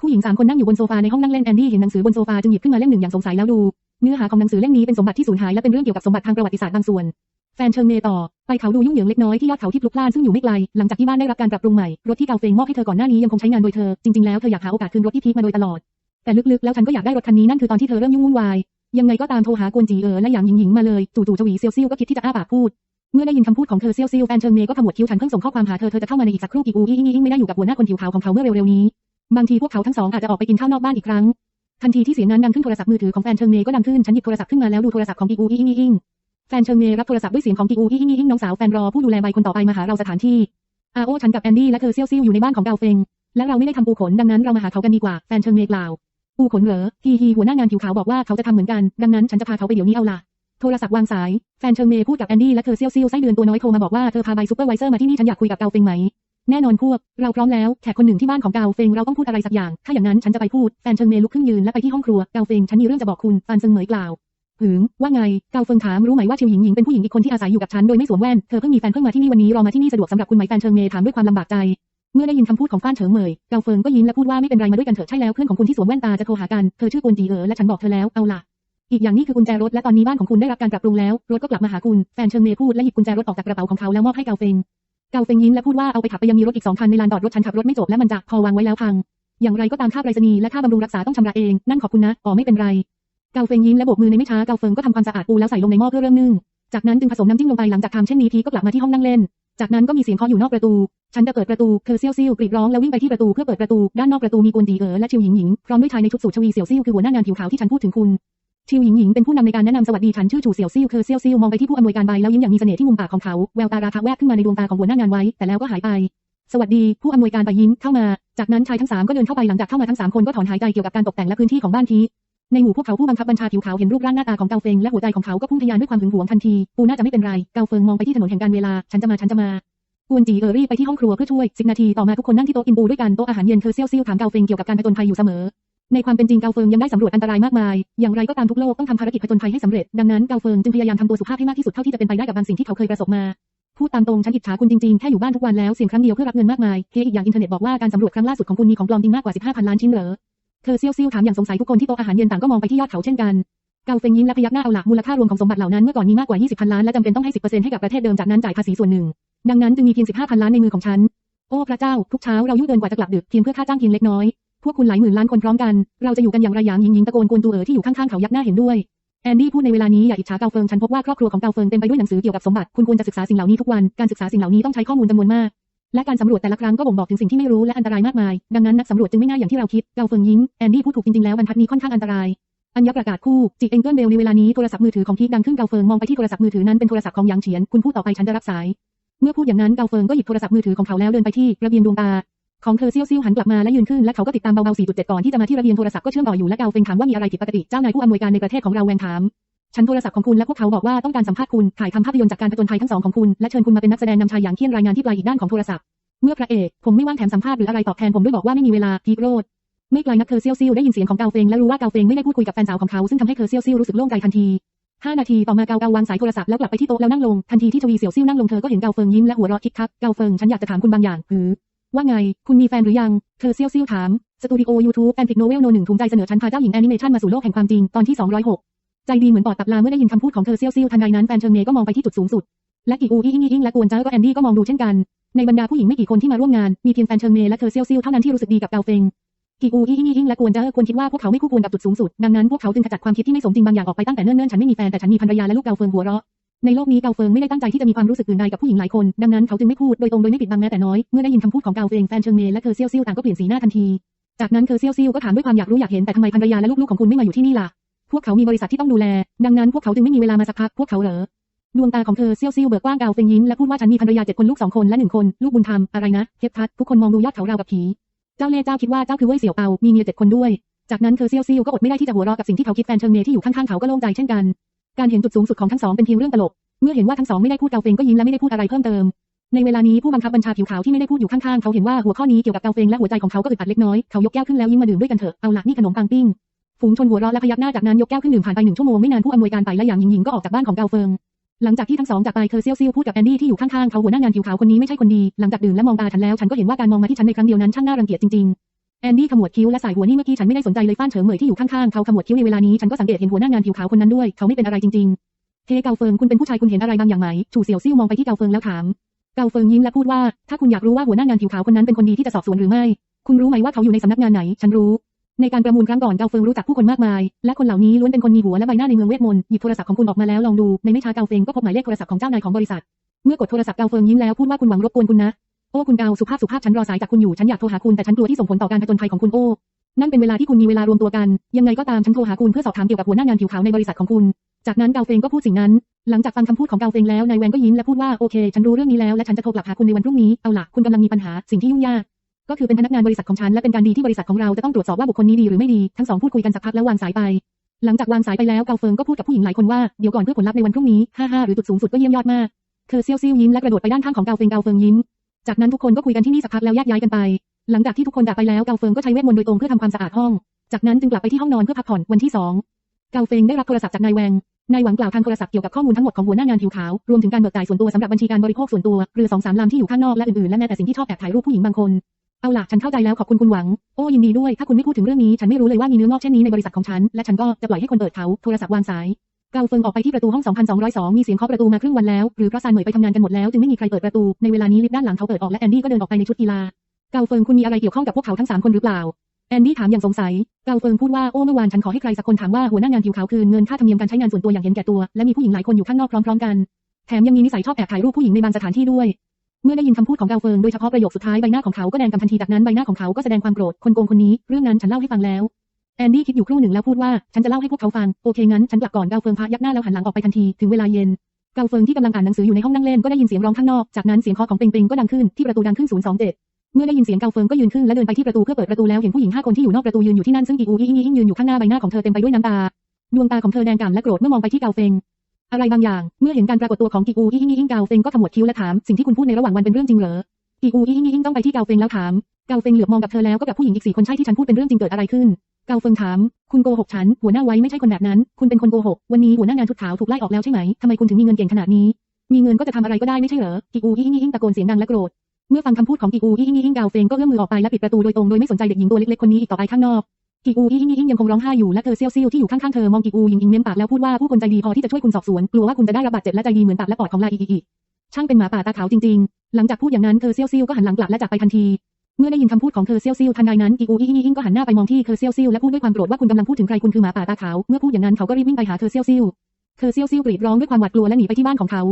ผู้หญิงสามคนนั่งอยู่บนโซฟาในห้องนั่งเล่นแอนดี้เห็นหนังสือบนโซฟาจึงหยิบขึ้นมาเล่มหนึ่งอย่างสงสัยแล้วดูเนื้อหาของหนังสือเล่มนี้เป็นสมบัติที่สูญหายและเป็นเรื่องเกี่ยวกับสมบัติทางประวัติศาสตร์บางส่วน แฟนเชิงเมต่อ ไปเขาดูยุ่งเหยิงเล็กน้อยที่ยอดเขาที่พลุกพล่านซึ่งอยู่ไม่ไกล หลังจากที่บ้านได้รับการปรับปรุงใหม่ รถที่เก่าเฟงมอบให้เธอก่อนหน้านี้ยังคงใช้งานโดยเธอ จริงๆแล้วเธออยากหาโอกาสคืนรถที่พีคมาโดยตลอด แต่ลึกๆแล้วฉันก็อยากได้รถคันนี้นั่นคือตอนที่เธอเริ่มยุ่งวุ่นวาย ยังไงก็ตามโทรหากวนจีเออและหยางหญิงหญิงมาเลยจู่ๆชวีเซียวซิ่วก็คิดที่จะอ้าปากพูด เมื่อได้ยินคำพูดของเธอเซียวซิวแฟนเชิงเมก็ขมวดคิ้วฉันเพิ่งส่งข้อความหาเธอเธอจะเข้ามาในอีกสักครู่อีกอูอีอิงอิงไม่ได้อยู่กับหัวหน้าคนผิวขาวของเขาเมื่อเร็วๆนี้ บางทีพวกเขาทั้งสองอาจจะออกไปกินข้าวนอกบ้านอีกครั้งทันทีที่เสียงนั้นดังขึ้นโทรศัพท์มือถือของแฟนเชิงเมก็ดังขึ้นฉันหยิบโทรศัพท์ขึ้นมาแล้วดูโทรศัพท์ของอีอูอีอิงอิง แฟนเชิงเมรับโทรศัพท์ด้วยเสียงของอีอูอีอิงอิงน้องสาวแฟนรอผู้ดูแลใบคนต่อไปมาหาเราสถานที่อาโอฉันกับแอนดี้และเธอเซียวซิวอยู่ในบ้านของเกาเฟงและเราไม่ได้ทำปูขนดังนั้นเรามาหาเขากันดีกว่าแฟนเชิงเมย์กล่าวปูขนเหรอฮีฮีหัวหน้างานผิวขาวบอกว่าเขาจะทำเหมือนกัน ดังนั้นฉันจะพาเขาไปเดี๋ยวนี้เอาล่ะโทรศัพท์วางสายแฟนเชิงเมย์พูดกับแอนดี้และเธอเซี่ยวซิ่วไส้เดือนตัวน้อยโทรมาบอกว่าเธอพาใบซูเปอร์ไวเซอร์มาที่นี่ฉันอยากคุยกับเกาเฟงไหมแน่นอนพวก เราพร้อมแล้วแขกคนหนึ่งที่บ้านของเกาเฟงเราต้องพูดอะไรสักอย่าง ถ้าอย่างนั้นฉันจะไปพูดแฟนเชิงเมย์ลุกขึ้นยืนและไปที่ห้องครัวเกาเฟงฉันมีเรื่องจะบอกคุณฟานเซิงเหมยกล่าว หืมว่าไง เกาเฟิงถามรู้ไหมว่าชิวหญิงหญิงเป็นผู้หญิงอีกคนที่อาศัยอยู่กับฉันโดยไม่สวมแว่น เธอเพิ่งมีแฟนเพิ่งมาที่นี่วันนี้รอมาที่นี่สะดวกสำหรับคุณไหมแฟนเชิงเมถามด้วยความลำบากใจ เมื่อได้ยินคำพูดของฟ้านเฉิงเหมย เกาเฟิงก็ยิ้มและพูดว่าไม่เป็นไรมาด้วยกันเถอะใช่แล้วเพื่อนของคุณที่สวมแว่นตาจะโทรหากัน เธอชื่อกวนจีเอ๋อและฉันบอกเธอแล้วเอาล่ะ อีกอย่างนี้คือกุญแจรถและตอนนี้บ้านของคุณได้รับการปรับปรุงแล้ว รถก็กลับมาหาคุณ แฟนเชิงเมพูดและหยิบกุญแจรถออกจากกระเป๋าของเขาแล้วมอบให้เกาเฟิง เกาเฟิงยิ้มและพูดว่าเอาไปขับไปยังมีรถอีกสองคันในลานจอดรถฉันขับรถไม่จบและมันจะพอวางไว้แล้วพังอย่างไรก็ตามค่าไปรษณีย์และค่าบำรุงรักษาต้องชำระเอง นั่นขอบคุณนะ อ๋อไม่เป็นไร เกาเฟงยิ้มและโบกมือในไม่ช้าเกาเฟิงก็ทำความสะอาดปูแล้วใส่ลงในหม้อเพื่อเริ่มนึ่ง จากนั้นจึงผสมน้ำจิ้มลงไปหลังจากทำเช่นนี้พีก็กลับมาที่ห้องนั่งเล่น จากนั้นก็มีเสียงเคาะอยู่นอกประตู ฉันจะเปิดประตูเธอเซี่ยวซิ่วกรีดร้องแล้ววิ่งไปที่ประตูเพื่อเปิดประตูด้านนอกประตูมีกวนจีเอ๋อและชิวหญิงหญิงพร้อมด้วยชายในชุดสูทชวีเสี่ยวซิ่วคือหัวหน้างานผิวขาวที่ฉันพูดถึงคุณชิวหญิงหญิงเป็นผู้นำในการแนะนำสวัสดีฉันชื่อจูเสี่ยวซิ่วเธอเซี่ยวซิ่วมองไปที่ผู้อำนวยการใบแล้วยิ้มอย่างมีเสน่ห์ที่มุมปากของเขาแววตาราคะแวบขึ้นมาในดวงตาของหัวหน้างานไว้แต่แล้วก็หายไปสวัสดี ผู้อำนวยการใบยิ้มเข้ามา จากนั้นชายทั้งสามก็เดินเข้าไปหลังจากเข้ามาทั้งสามคนก็ถอนหายใจเกี่ยวกับการตกแต่งและพื้นที่ของบ้านที ในหมู่พวกเขาผู้บังคับบัญชาผิวขาวเห็นรูปร่างหน้าตาของเกาเฟงและหัวใจของเขาก็พุ่งทะยานด้วยความหึงหวงทันทีปูน่าจะไม่เป็นไร เกาเฟิงมองไปที่ถนนแห่งการเวลา ฉันจะมา ฉันจะมา กวนจีเออรี่ไปที่ห้องครัวเพื่อช่วยสิบนาทีต่อมาทุกคนนั่งที่โต๊ะกินปูด้วยกัน โต๊ะอาหารเย็นเธอเซี่ยวซิ่วถามเกาเฟงเกี่ยวกับการผจญภัยอยู่เสมอ ในความเป็นจริงเกาเฟิงยังได้สำรวจอันตรายมากมาย อย่างไรก็ตามทุกโลกต้องทำภารกิจผจญภัยให้สำเร็จ ดังนั้นเกาเฟิงจึงพยายามทำตัวสุภาพให้มากที่สุดเท่าที่จะเป็นไปได้กับบางสิ่งที่เขาเคยประสบมาพูดตามตรงฉันอิจฉาคุณจริงๆ แค่อยู่บ้านทุกวันแล้วเสี่ยงครั้งเดียวเพื่อรับเงินมากมายเฮ้อีกอย่างอินเทอร์เน็ตบอกว่าการสำรวจครั้งล่าสุดของคุณมีของปลอมจริงมากกว่า 15,000 ล้านชิ้นเหรอ เธอเซี่ยวซิ่วถามอย่างสงสัยทุกคนที่โต๊ะอาหารเย็นต่างก็มองไปที่ยอดเขาเช่นกันเกาเฟงยิ้มและพยักหน้าเอาละมูลค่ารวมของสมบัติเหล่านั้นเมื่อก่อนมีมากกว่า 20,000ล้านและจำเป็นต้องให้ 10%ให้กับประเทศเดิมจากนั้นจ่ายภาษีส่วนหนึ่ง ดังนั้นจึงมีเพียง 15,000ล้านในมือของฉัน โอ้พระเจ้า ทุกเช้าเรายุ่งเกินกว่าจะกลับดึกเพียงเพื่อค่าจ้างเพียงเล็กน้อย พวกคุณหลายหมื่นล้านคนพร้อมกัน เราจะอยู่กันอย่างไรหยางหญิงหญิงตะโกนกวนตูเอ๋อที่อยู่ข้างๆเขายักหน้าเห็นด้วยแอนดี้พูดในเวลานี้อย่าอิจฉาเกาเฟิงฉันพบว่าครอบครัวของเกาเฟิงเต็มไปด้วยหนังสือเกี่ยวกับสมบัติคุณควรจะศึกษาสิ่งเหล่านี้ทุกวันการศึกษาสิ่งเหล่านี้ต้องใช้ข้อมูลจำนวนมาก และการสำรวจแต่ละครั้งก็บ่งบอกถึงสิ่งที่ไม่รู้และอันตรายมากมาย ดังนั้นนักสำรวจจึงไม่ง่ายอย่างที่เราคิด เกาเฟิงยิ้ม แอนดี้พูดถูกจริงๆแล้วบรรทัดนี้ค่อนข้างอันตราย อัญญประกาศคู่ จิกเองเกิลเบลในเวลานี้โทรศัพท์มือถือของพีคดังขึ้นเกาเฟิงมองไปที่โทรศัพท์มือถือนั้นเป็นโทรศัพท์ของหยางเฉียน คุณพูดต่อไปฉันจะรับสาย เมื่อพูดอย่างนั้นเกาเฟิงก็หยิบโทรศัพท์มือถือของเขาแล้วเดินไปที่ระเบียงดวงตาของเธอเซี่ยวซิ่วหันกลับมาและยืนขึ้นและเขาก็ติดตามเบาๆ4.7ก่อนที่จะมาที่ระเบียงโทรศัพท์ก็เชื่อมต่ออยู่และเกาเฟิงถามว่ามีอะไรผิดปกติเจ้านายผู้อำนวยการในประเทศของเราแวงถาม ฉันโทรศัพท์ของคุณและพวกเขาบอกว่าต้องการสัมภาษณ์คุณถ่ายทำภาพยนตร์จากการผจญภัยทั้งสองของคุณและเชิญคุณมาเป็นนักแสดงนำชายอย่างเคียนรายงานที่ปลายอีกด้านของโทรศัพท์เมื่อพระเอกผมไม่ว่างแถมสัมภาษณ์หรืออะไรตอบแทนผมด้วยบอกว่าไม่มีเวลาพีโรดไม่ไกลนักเธอเซียวซิ่วได้ยินเสียงของเกาเฟงและรู้ว่าเกาเฟงไม่ได้พูดคุยกับแฟนสาวของเขาซึ่งทำให้เธอเซียวซิ่วรู้สึกโล่งใจทันทีห้านาทีต่อมาเกาเกาวางสายโทรศัพท์แล้วกลับไปที่โต๊ะแล้วนั่งลงทันทีที่ชวีเสี่ยวซิ่วนั่งลงเธอก็เห็นเกาเฟิงยิ้มและหัวเราะคิกคักเกาเฟิงฉันอยากจะถามคุณบางอย่างหือว่าไง คุณมีแฟนหรือยัง เธอเซี่ยวซิ่วถาม สตูดิโอยูทูบแอนฟิกโนเวลโนหนึ่งภูมิใจเสนอชั้นพาเจ้าหญิงแอนิเมชันมาสู่โลกแห่งความจริง ตอนที่ 206 ใจดีเหมือนปอดตับลาเมื่อได้ยินคำพูดของเธอเซี่ยวซิ่วทันใดนั้นแฟนเชิงเมย์ก็มองไปที่จุดสูงสุด และกีอูอี้อิงอิงและกวนจ้าก็แอนดี้ก็มองดูเช่นกัน ในบรรดาผู้หญิงไม่กี่คนที่มาร่วมงาน มีเพียงแฟนเชิงเมย์และเธอเซี่ยวซิ่วเท่านั้นที่รู้สึกดีกับเกาเฟงกีอูอี้อิงอิงและกวนจ้าควรคิดว่าพวกเขาไม่คู่ควรกับจุดสูงสุด ดังนั้นพวกเขาจึงขจัดความคิดที่ไม่สมจริงบางอย่างออกไปตั้งแต่เนิ่นๆฉันไม่มีแฟนแต่ฉันมีภรรยาและลูกเกาเฟิงหัวเราะในโลกนี้เกาเฟิงไม่ได้ตั้งใจที่จะมีความรู้สึกอื่นใดกับผู้หญิงหลายคน ดังนั้นเขาจึงไม่พูดโดยตรงโดยไม่ปิดบังแม้แต่น้อย เมื่อได้ยินคำพูดของเกาเฟิงแฟนเชิงเมและเคอร์เซียวซิ่วต่างก็เปลี่ยนสีหน้าทันที จากนั้นเคอร์เซียวซิ่วก็ถามด้วยความอยากรู้อยากเห็นแต่ทำไมภรรยาและลูกๆของคุณไม่มาอยู่ที่นี่ล่ะ พวกเขามีบริษัทที่ต้องดูแล ดังนั้นพวกเขาจึงไม่มีเวลามาสักพัก พวกเขาเหรอ ดวงตาของเธอเซี่ยวซิ่วเบิกกว้างเกาเฟงยิ้มและพูดว่าฉันมีภรรยาเจ็ดคนลูกสองคนและหนึ่งคน ลูกบุญธรรม อะไรนะ เทียบทัด ทุกคนมองดูยอดเขาราวกับผี เจ้าเล่ห์เจ้าคิดว่าเจ้าคือเว่ยเสี่ยวเปา มีเมียเจ็ดคนด้วย จากนั้นเธอเซี่ยวซิ่วก็อดไม่ได้ที่จะหัวเราะกับสิ่งที่เขาคิดแฟนเชิงเมที่อยู่ข้างๆเขาก็โล่งใจเช่นกัน การเห็นจุดสูงสุดของทั้งสองเป็นเพียงเรื่องตลก เมื่อเห็นว่าทั้งสองไม่ได้พูดเกาเฟงก็ยิ้มและไม่ได้พูดอะไรเพิ่มเติมในเวลานี้ผู้บังคับบัญชาผิวขาวที่ไม่ได้พูดอยู่ข้างๆเขาเห็นว่าหัวข้อนี้เกี่ยวกับเกาเฟงและหัวใจของเขาก็อึดอัดเล็กน้อยเขายกแก้วขึ้นแล้วยิ้มมาดื่มด้วยกันเถอะเอาละนี่ขนมปังปิ้ง ฝูงชนหัวเราะและพยักหน้าจากนั้นยกแก้วขึ้นดื่มผ่านไปหนึ่งชั่วโมงไม่นานผู้อำนวยการไปและอย่างหญิงๆก็ออกจากบ้านของเกาเฟิงหลังจากที่ทั้งสองจากไปเธอเซียวซิ่วพูดกับแอนดี้ที่อยู่ข้างๆเขาหัวหน้างานผิวขาวคนนี้ไม่ใช่คนดีหลังจากดื่มและมองตาฉันแล้วฉันก็เห็นว่าการมองมาที่ฉันในครั้งเดียวนั้นช่างน่ารังเกียจจริงๆแอนดี้ขมวดคิ้วและสายหัวนี่เมื่อกี้ฉันไม่ได้สนใจเลยฟ้านเฉิงเหมยที่อยู่ข้างๆเขาขมวดคิ้วในเวลานี้ฉันก็สังเกตเห็นหัวหน้างานผิวขาวคนนั้นด้วยเขาไม่เป็นอะไรจริงๆเทเกาเฟิงคุณเป็นผู้ชายคุณเห็นอะไรบางอย่างไหมชูเสี่ยวซิ่วมองไปที่เกาเฟิงแล้วถามเกาเฟิงยิ้มและพูดว่าถ้าคุณอยากรู้ว่าหัวหน้างานผิวขาวคนนั้นเป็นคนดีที่จะสอบสวนหรือไม่ คุณรู้ไหมว่าเขาอยู่ในสำนักงานไหน ฉันรู้ ในการประมูลครั้งก่อนเกาเฟิงรู้จักผู้คนมากมาย และคนเหล่านี้ล้วนเป็นคนมีหัวและใบหน้าในเมืองเวทมนต์หยิบโทรศัพท์ของคุณออกมาแล้วลองดูในไม่ช้าเกาเฟิงก็พบหมายเลขโทรศัพท์ของเจ้านายของบริษัท เมื่อกดโทรศัพท์เกาเฟิงยิ้มแล้วพูดว่าคุณหวังรบกวนคุณนะโอ้คุณเกาสุภาพสุภาพฉันรอสายจากคุณอยู่ฉันอยากโทรหาคุณแต่ฉันกลัวที่ส่งผลต่อการผจญภัยของคุณโอ้นั่นเป็นเวลาที่คุณมีเวลารวมตัวกัน ยังไงก็ตามฉันโทรหาคุณเพื่อสอบถามเกี่ยวกับหัวหน้างานผิวขาวในบริษัทของคุณ จากนั้นเกาเฟงก็พูดสิ่งนั้น หลังจากฟังคำพูดของเกาเฟงแล้วนายแวนก็ยิ้มและพูดว่าโอเค ฉันรู้เรื่องนี้แล้วและฉันจะโทรกลับหาคุณในวันพรุ่งนี้ เอาล่ะคุณกำลังมีปัญหาสิ่งที่ยุ่งยาก ก็คือเป็นพนักงานบริษัทของฉันและเป็นการดีที่บริษัทของเราจะต้องตรวจสอบว่าบุคคลนี้ดีหรือไม่ดี ทั้งสองพูดคุยกันสักพักแล้ววางสายไป หลังจากวางสายไปแล้วเกาเฟิงก็พูดกับผู้หญิงหลายคนว่าเดี๋ยวก่อนเพื่อผลลัพธ์ในวันพรุ่งนี้ฮ่าฮ่าหรือจุดสูงสุดก็เยี่ยมยอดมากเธอเซี่ยวซิ่วยิ้มและกระโดดไปด้านข้างของเกาเฟิงเกาเฟิงยิ้ม จากนั้นทุกคนก็คุยกันที่นี่สักพักแล้วแยกย้ายกันไป หลังจากที่ทุกคนจากไปแล้วเกาเฟิงก็ใช้เวทมนต์โดยตรงเพื่อทำความสะอาดห้อง จากนั้นจึงกลับไปที่ห้องนอนเพื่อพักผ่อนวันที่สองเกาเฟิงได้รับโทรศัพท์จากนายแวงนายหวังกล่าวทางโทรศัพท์เกี่ยวกับข้อมูลทั้งหมดของหัวหน้างานผิวขาว รวมถึงการเบิกจ่ายส่วนตัวสำหรับบัญชีการบริโภคส่วนตัว เรือสองสามลำที่อยู่ข้างนอกและอื่นๆ และแม้แต่สิ่งที่ชอบแอบถ่ายรูปผู้หญิงบางคน เอาล่ะฉันเข้าใจแล้วขอบคุณคุณหวัง โอ้ยินดีด้วย ถ้าคุณไม่พูดถึงเรื่องนี้ฉันไม่รู้เลยว่ามีเนื้องอกเช่นนี้ในบริษัทของฉัน และฉันก็จะปล่อยให้คนเปิดเขาโทรศัพท์วางสายเกาเฟิงออกไปที่ประตูห้อง 2202 มีเสียงเคาะประตูมาครึ่งวันแล้ว หรือเพราะซานเหมยไปทำงานกันหมดแล้วจึงไม่มีใครเปิดประตู ในเวลานี้ลิฟต์ด้านหลังเขาเปิดออกและแอนดี้ก็เดินออกไปในชุดกีฬา เกาเฟิงคุณมีอะไรเกี่ยวข้องกับพวกเขาทั้งสามคนหรือเปล่า แอนดี้ถามอย่างสงสัย เกาเฟิงพูดว่าโอ้เมื่อวานฉันขอให้ใครสักคนถามว่าหัวหน้างานผิวขาวคืนเงินค่าธรรมเนียมการใช้งานส่วนตัวอย่างเห็นแก่ตัว และมีผู้หญิงหลายคนอยู่ข้างนอกพร้อมๆกัน แถมยังมีนิสัยชอบแอบถ่ายรูปผู้หญิงในบางสถานที่ด้วย เมื่อได้ยินคำพูดของเกาเฟิงโดยเฉพาะประโยคสุดท้ายใบหน้าของเขาก็แดงกำทันทีจากนั้นใบหน้าของเขาก็แสดงความโกรธคนโกงคนนี้เรื่องนั้นฉันเล่าให้ฟังแล้วแอนดี้คิดอยู่ครู่หนึ่งแล้วพูดว่าฉันจะเล่าให้พวกเขาฟังโอเคงั้นฉันกลับก่อนเกาเฟิงพายักหน้าแล้วหันหลังออกไปทันทีถึงเวลาเย็นเกาเฟิงที่กำลังอ่านหนังสืออยู่ในห้องนั่งเล่นก็ได้ยินเสียงร้องข้างนอกจากนั้นเสียงเคาะของเปิงเปิงก็ดังขึ้นที่ประตูดังขึ้น027เมื่อได้ยินเสียงเกาเฟิงก็ยืนขึ้นและเดินไปที่ประตูเพื่อเปิดประตูแล้วเห็นผู้หญิงห้าคนที่อยู่นอกประตูยืนอยู่ที่นั่นซึ่งอีอูอีอิงอิงยืนอยู่ข้างหน้าใบหน้าของเธอเต็มไปด้วยน้ำตา ดวงตาของเธอแดงก่ำและโกรธเมื่อมองไปที่เกาเฟิง อะไรบางอย่าง เมื่อเห็นการปรากฏตัวของกีอูอีอิงอิงเกาเฟงก็ขมวดคิ้วและถามสิ่งที่คุณพูดในระหว่างวันเป็นเรื่องจริงเหรอกีอูอีอิงอิงต้องไปที่เกาเฟงแล้วถามเกาเฟงเหลือบมองกับเธอแล้วก็กับผู้หญิงอีกสี่คนใช่ที่ฉันพูดเป็นเรื่องจริงเกิดอะไรขึ้นเกาเฟิงถาม คุณโกหกฉัน หัวหน้าไว้ไม่ใช่คนแบบนั้น คุณเป็นคนโกหก วันนี้หัวหน้างานชุดขาวถูกไล่ออกแล้วใช่ไหม ทำไมคุณถึงมีเงินเก่งขนาดนี้ มีเงินก็จะทำอะไรก็ได้ไม่ใช่เหรอ กิอูอี้อี้ตะโกนเสียงดังและโกรธ เมื่อฟังคำพูดของกิอูอี้อี้เกาเฟิงก็เอื้อมมือออกไปและปิดประตูโดยตรงโดยไม่สนใจเด็กหญิงตัวเล็กๆคนนี้อีกต่อไปข้างนอก กิอูอี้อี้ยังคงร้องไห้อยู่และเธอเซียวซิ่วที่อยู่ข้างๆเธอมองกิอูยิงยิงเม้มปากแล้วพูดว่าผู้คนใจดีพอที่จะช่วยคุณสอบสวนกลัวว่าคุณจะได้รับบาดเจ็บและใจดีเหมือนตับและปอดของลาอีอีช่างเป็นหมาป่าตาขาวจริงๆ หลังจากพูดอย่างนั้นเคอเซียวซิลก็หันหลังกลับและจากไปทันทีเมื่อได้ยินคำพูดของเคอเซียวซิลทันใดนั้นอีอูอีอีอิงก็หันหน้าไปมองที่เคอเซียวซิลและพูดด้วยความโกรธว่าคุณกำลังพูดถึงใครคุณคือหมาป่าตาขาวเมื่อพูดอย่างนั้นเขาก็รีบวิ่งไปหาเคอเซียวซิลเคอเซียวซิลกรีดร้องด้วยความหวาดกลัวและหนีไปที่บ้านของเขา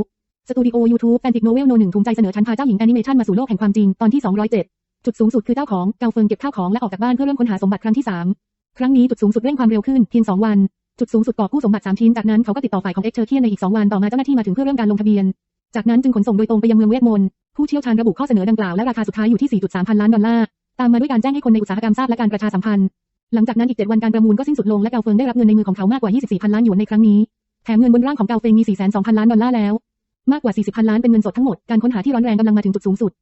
สตูดิโอยูทูบแฟนติกโนเวลโนหนึ่งภูมิใจเสนอชั้นพาเจ้าหญิงแอนิเมชันมาสู่โลกแห่งความจริงตอนที่ 207 จุดสูงสุดคือเจ้าของเกาเฟิงเก็บข้าวของและออกจากบ้านเพื่อเริ่มค้นหาสมบัติครั้งที่ 3 ครั้งนี้จุดสูงสุดเร่งความเร็วขึ้นเพียง 2 วัน จุดสูงสุดกอบกู้สมบัติ 3 ชิ้น จากนั้นเขาก็ติดต่อฝ่ายของเอ็กเชอร์เคียนในอีก 2 วันต่อมาเจ้าหน้าที่มาถึงเพื่อเริ่มการลงทะเบียน จากนั้นจึงขนส่งโดยตรงไปยังเมืองเวทมนต์ผู้เชี่ยวชาญระบุข้อเสนอดังกล่าวและราคาสุดท้ายอยู่ที่ 4.3 พันล้านดอลลาร์ตามมาด้วยการแจ้งให้คนในอุตสาหกรรมทราบและการประชาสัมพันธ์ หลังจากนั้นอีก 7 วันการประมูลก็สิ้นสุดลงและเกาเฟิงได้รับเงินในมือของเขามากกว่า 24 พันล้านหยวนในครั้งนี้แถมเงินบนร่างของเกาเฟิงมี 4,200ล้านดอลลาร์แล้วมากกว่า 40 พันล้านเป็นเงินสดทั้งหมดการค้นหาที่ร้อนแรงกำลังมาถึงจุดสูงสุด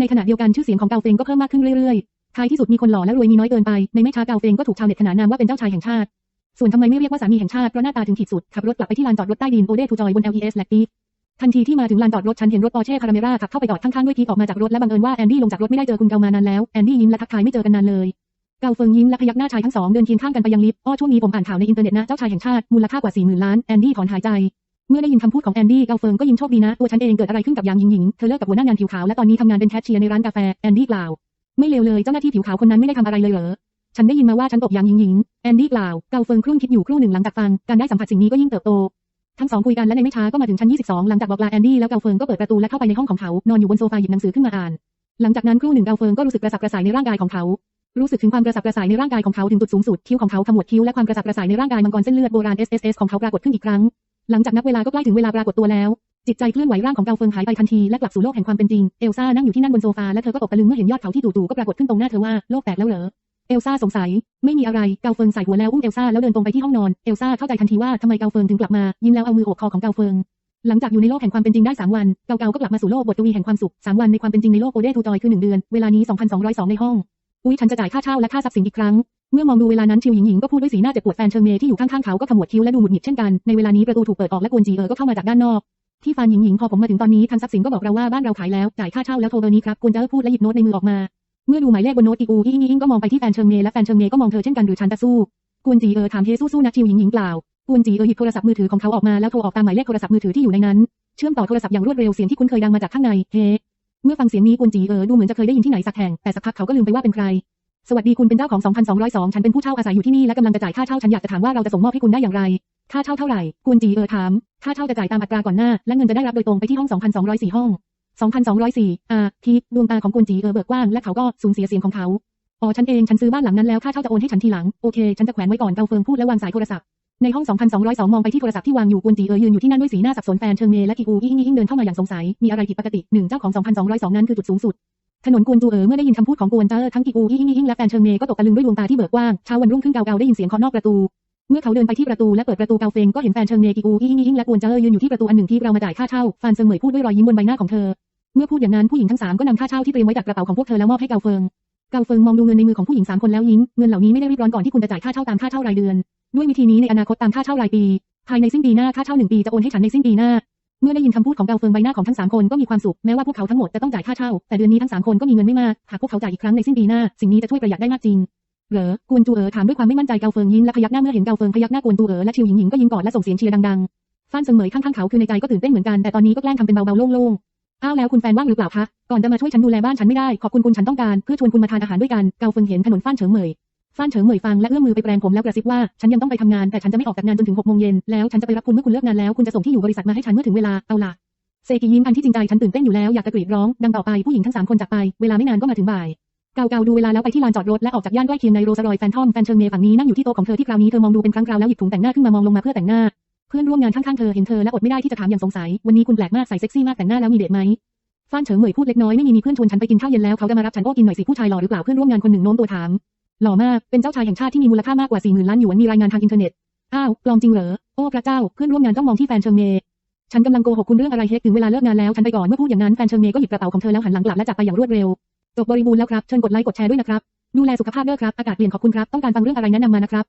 ในขณะเดียวกันชื่อเสียงของเกาเฟงก็เพิ่มมากขึ้นเรื่อยๆ ท้ายที่สุดมีคนหล่อและรวยมีน้อยเกินไป ในไม่ช้าเกาเฟงก็ถูกชาวเน็ตขนานนามว่าเป็นเจ้าชายแห่งชาติ ส่วนทำไมไม่เรียกว่าสามีแห่งชาติเพราะหน้าตาถึงขีดสุด ขับรถกลับไปที่ลานจอดรถใต้ดินโอเดทูจอยบน LES แลกตีทันทีที่มาถึงลานจอดรถฉันเห็นรถปอร์เช่คาราเมราขับเข้าไปจอดข้างๆด้วยพีออกมาจากรถและบังเอิญว่าแอนดี้ลงจากรถไม่ได้เจอคุณเกามานานแล้วแอนดี้ยิ้มและทักทายไม่เจอกันนานเลยเกาเฟิงยิ้มและพยักหน้าชายทั้งสองเดินเคียงข้างกันไปยังลิฟต์อ้อช่วงนี้ผมอ่านข่าวในอินเทอร์เน็ตนะเจ้าชายแห่งชาติมูลค่ากว่า40,000ล้านแอนดี้ถอนหายใจ เมื่อได้ยินคำพูดของแอนดี้เกาเฟิงก็ยิ้มโชคดีนะ ตัวฉันเองเกิดอะไรขึ้นกับยางหญิงหญิงเธอเลิกกับหัวหน้างานผิวขาวและตอนนี้ทำงานเป็นแคชเชียร์ในร้านกาแฟแอนดี้กล่าว ไม่เลวเลยเจ้าหน้าที่ผิวขาวคนนั้นไม่ได้ทำอะไรเลยเหรอฉันได้ยินมาว่าฉันตกยางหญิงหญิงแอนดี้กล่าวเกาเฟิงครุ่นคิดอยู่ครู่หนึ่งหลังจากฟังการได้สัมผัสสิ่งนี้ก็ยิ่งเติบโตทั้งสองคุยกันและในไม่ช้าก็มาถึงชั้น 22 หลังจากบอกลาแอนดี้แล้วเกาเฟิงก็เปิดประตูและเข้าไปในห้องของเขา นอนอยู่บนโซฟาหยิบหนังสือขึ้นมาอ่าน หลังจากนั้นครู่หนึ่งเกาเฟิงก็รู้สึกกระสับกระส่ายในร่างกายของเขา รู้สึกถึงความกระสับกระส่ายในร่างกายของเขาถึงจุดสูงสุด คิ้วของเขาขมวดคิ้วและความกระสับกระส่ายในร่างกายมังกรเส้นเลือดโบราณ SSS ของเขาปรากฏขึ้นอีกครั้ง หลังจากนับเวลาก็ใกล้ถึงเวลาปรากฏตัวแล้ว จิตใจเคลื่อนไหวร่างของเกาเฟิงหายไปทันทีและกลับสู่โลกแห่งความเป็นจริง เอลซ่านั่งอยู่ที่นั่นบนโซฟาและเธอก็ตกตะลึงเมื่อเห็นยอดเขาที่จู่ๆก็ปรากฏขึ้นตรงหน้าเธอว่าโลกแตกแล้วเหรอเอลซ่าสงสัย ไม่มีอะไร เกาเฟิงใส่หัวแล้วอุ้มเอลซ่าแล้วเดินตรงไปที่ห้องนอน เอลซ่าเข้าใจทันทีว่าทำไมเกาเฟิงถึงกลับมา ยิ้มแล้วเอามือโอบคอของเกาเฟิง หลังจากอยู่ในโลกแห่งความเป็นจริงได้ 3 วัน เกาเกาก็กลับมาสู่โลกบทกวีแห่งความสุข 3 วันในความเป็นจริงในโลกโอเดทูจอยคือ 1 เดือน เวลานี้ 2,202 ในห้อง อุ้ยฉันจะจ่ายค่าเช่าและค่าทรัพย์สินอีกครั้ง เมื่อมองดูเวลานั้นชิวหญิงหญิงก็พูดด้วยสีหน้าเจ็บปวดแฟนเชิงเมที่อยู่ข้างๆเขาก็ขมวดคิ้วและดูหงุดหงิดเช่นกัน ในเวลานี้ประตูถูกเปิดออกและกวนจีเออก็เข้ามาจากด้านนอกที่ฟานหญิงหญิงพอผมมาถึงตอนนี้ทางทรัพย์สินก็บอกเราว่าบ้านเราขายแล้วจ่ายค่าเช่าแล้วโทรเบอร์นี้ครับกวนเจอพูดและหยิบโน้ตในมือออกมา เมื่อดูหมายเลขบนโน้ตอีอูอีอิงอิงก็มองไปที่แฟนเชิงเมและแฟนเชิงเมก็มองเธอเช่นกันหรือฉันจะสู้กวนจีเออถามเฮสู้สู้นะชิวหญิงหญิงกล่าวกวนจีเออหยิบโทรศัพท์มือถือของเขาออกมาแล้วโทรออกตามหมายเลขโทรศัพท์มือถือที่อยู่ในนั้นเชื่อมต่อโทรศัพท์อย่างรวดเร็วเสียงที่คุ้นเคยดังมาจากข้างในเฮเมื่อฟังเสียงนี้กวนจีเออดูเหมือนจะเคยได้ยินที่ไหนสักแห่งแต่สักพักเขาก็ลืมไปว่าเป็นใคร สวัสดีคุณเป็นเจ้าของ 2,202 ฉันเป็นผู้เช่าอาศัยอยู่ที่นี่และกำลังจะจ่ายค่าเช่า ฉันอยากจะถามว่าเราจะส่งมอบให้คุณได้อย่างไร ค่าเช่าเท่าไหร่กวนจีเออถาม ค่าเช่าจะจ่ายตามอัตราก่อนหน้า และเงินจะได้รับโดยตรงไปที่ห้อง 2,204 ห้อง 2,204อ่าทีดวงตาของกวนจีเออเบิกกว้างและเขาก็สูญเสียเสียงของเขา อ๋อฉันเอง ฉันซื้อบ้านหลังนั้นแล้ว ค่าเช่าจะโอนให้ฉันทีหลัง โอเค ฉันจะแขวนไว้ก่อนเกาเฟิงพูดและวางสายโทรศัพท์ ในห้อง 2,202 มองไปที่โทรศัพท์ที่วางอยู่กวนจีเออยืนอยู่ที่นั่นด้วยสีหน้าสับสนแฟนเชิงเมและกิอูอิงอิงเดินเข้ามาอย่างสงสัย มีอะไรผิดปกติหนึ่งเจ้าของ 2,202 นั้นคือจุดสูงสุด ถนนกวนจูเอ๋อเมื่อได้ยินคำพูดของกวนเจอทั้งกิอูอิงอิงและแฟนเชิงเมก็ตกตะลึงด้วยดวงตาที่เบิกกว้างเช้าวันรุ่งขึ้นเกาเกาได้ยินเสียงเคาะนอกประตู เมื่อเขาเดินไปที่ประตูและเปิดประตูเกาเฟงก็เห็นแฟนเชิงเมกิอูอิงอิงและกวนเจอยืนอยู่ที่ประตูอันหนึ่งที่เรามาจ่ายค่าเช่าฟานเซิงเหมยพูดด้วยรอยยิ้มบนใบหน้าของเธอ เมื่อพูดอย่างนั้นผู้หญิงทั้งสามก็นำค่าเช่าที่เตรียมไว้จากกระเป๋าของพวกเธอแล้วมอบให้เกาเฟิงเกาเฟิงมองดูเงินในมือของผู้หญิงสามคนแล้วยิ้มเงินเหล่านี้ไม่ได้รีบร้อนก่อนที่คุณจะจ่ายค่าเช่าตามค่าเช่ารายเดือน ด้วยวิธีนี้ในอนาคตตามค่าเช่ารายปี ภายในสิ้นปีหน้าค่าเช่าหนึ่งปีจะโอนให้ฉันในสิ้นปีหน้า เมื่อได้ยินคำพูดของเกาเฟิงใบหน้าของทั้งสามคนก็มีความสุขแม้ว่าพวกเขาทั้งหมดจะต้องจ่ายค่าเช่าแต่เดือนนี้ทั้งสามคนก็มีเงินไม่มากหากพวกเขาจ่ายอีกครั้งในสิ้นปีหน้าสิ่งนี้จะช่วยประหยัดได้มากจริงเหรอกวนจูเอ๋อถามด้วยความไม่มั่นใจเกาเฟิงยิ้มและพยักหน้าเมื่อเห็นเกาเฟิงพยักหน้ากวนจูเอ๋อและชิวหญิงหญิงก็ยิ้มกอดและส่งเสียงเชียร์ดังๆ ฟ้านเซิงเหมยข้างๆเขาคือในใจก็ตื่นเต้นเหมือนกันแต่ตอนนี้ก็แกล้งทำเป็นเบาๆโล่งๆอ้าวแล้วคุณแฟนว่างหรือเปล่าคะก่อนจะมาช่วยฉันดูแลบ้านฉันไม่ได้ขอบคุณคุณฉันต้องการเพื่อชวนคุณมาทานอาหารด้วยกันเกาเฟิงเห็นถนนฟ้านเฉิงเหมย ฟ้านเฉิงเหมยฟังและเอื้อมมือไปแปรงผมแล้วกระซิบว่า ฉันยังต้องไปทำงานแต่ฉันจะไม่ออกจากงานจนถึงหกโมงเย็นแล้วฉันจะไปรับคุณเมื่อคุณเลิกงานแล้วคุณจะส่งที่อยู่บริษัทมาให้ฉันเมื่อถึงเวลาเอาล่ะเซกิยิ้มอันที่จริงใจฉันตื่นเต้นอยู่แล้วอยากจะกรีดร้องดังต่อไปผู้หญิงทั้งสามคนจากไปเวลาไม่นานก็มาถึงบ่ายเกาเกาดูเวลาแล้วไปที่ลานจอดรถและออกจากย่านใกล้เคียงในโรสรอยแฟนทอมแฟนเชิงเมฝั่งนี้นั่งอยู่ที่โต๊ะของเธอที่คราวนี้เธอมองดูเป็นครั้งคราวแล้วหยิบถุงแต่งหน้าขึ้นมามองลงมาเพื่อแต่งหน้าเพื่อนร่วมงานข้างๆเธอเห็นเธอและอดไม่ได้ที่จะถามอย่างสงสัย วันนี้คุณแปลกมากใส่เซ็กซี่มากแต่งหน้าแล้วมีเดทไหมฟ้านเฉิงเหมยพูดเล็กน้อยไม่มีมีเพื่อนชวนฉันไปกินข้าวเย็นแล้วเขาจะมารับฉันโอ้กินหน่อยสิผู้ชายหล่อหรือเปล่าเพื่อนร่วมงานคนหนึ่งโน้มตัวถาม หล่อมาก เป็นเจ้าชายแห่งชาติที่มีมูลค่ามากกว่าสี่หมื่นล้านหยวน มีรายงานทางอินเทอร์เน็ต อ้าวปลอมจริงเหรอ โอ้พระเจ้า เพื่อนร่วมงานต้องมองที่แฟนเชิงเมย์ฉันกำลังโกหกคุณเรื่องอะไรเฮกถึงเวลาเลิกงานแล้วฉันไปก่อนเมื่อพูดอย่างนั้นแฟนเชิงเมย์ก็หยิบกระเป๋าของเธอแล้วหันหลังกลับและจากไปอย่างรวดเร็ว จบบริบูรณ์แล้วครับ เชิญกดไลค์กดแชร์ด้วยนะครับ ดูแลสุขภาพด้วยครับ อากาศเปลี่ยนขอบคุณครับ ต้องการฟังเรื่องอะไรแนะนำมานะครับ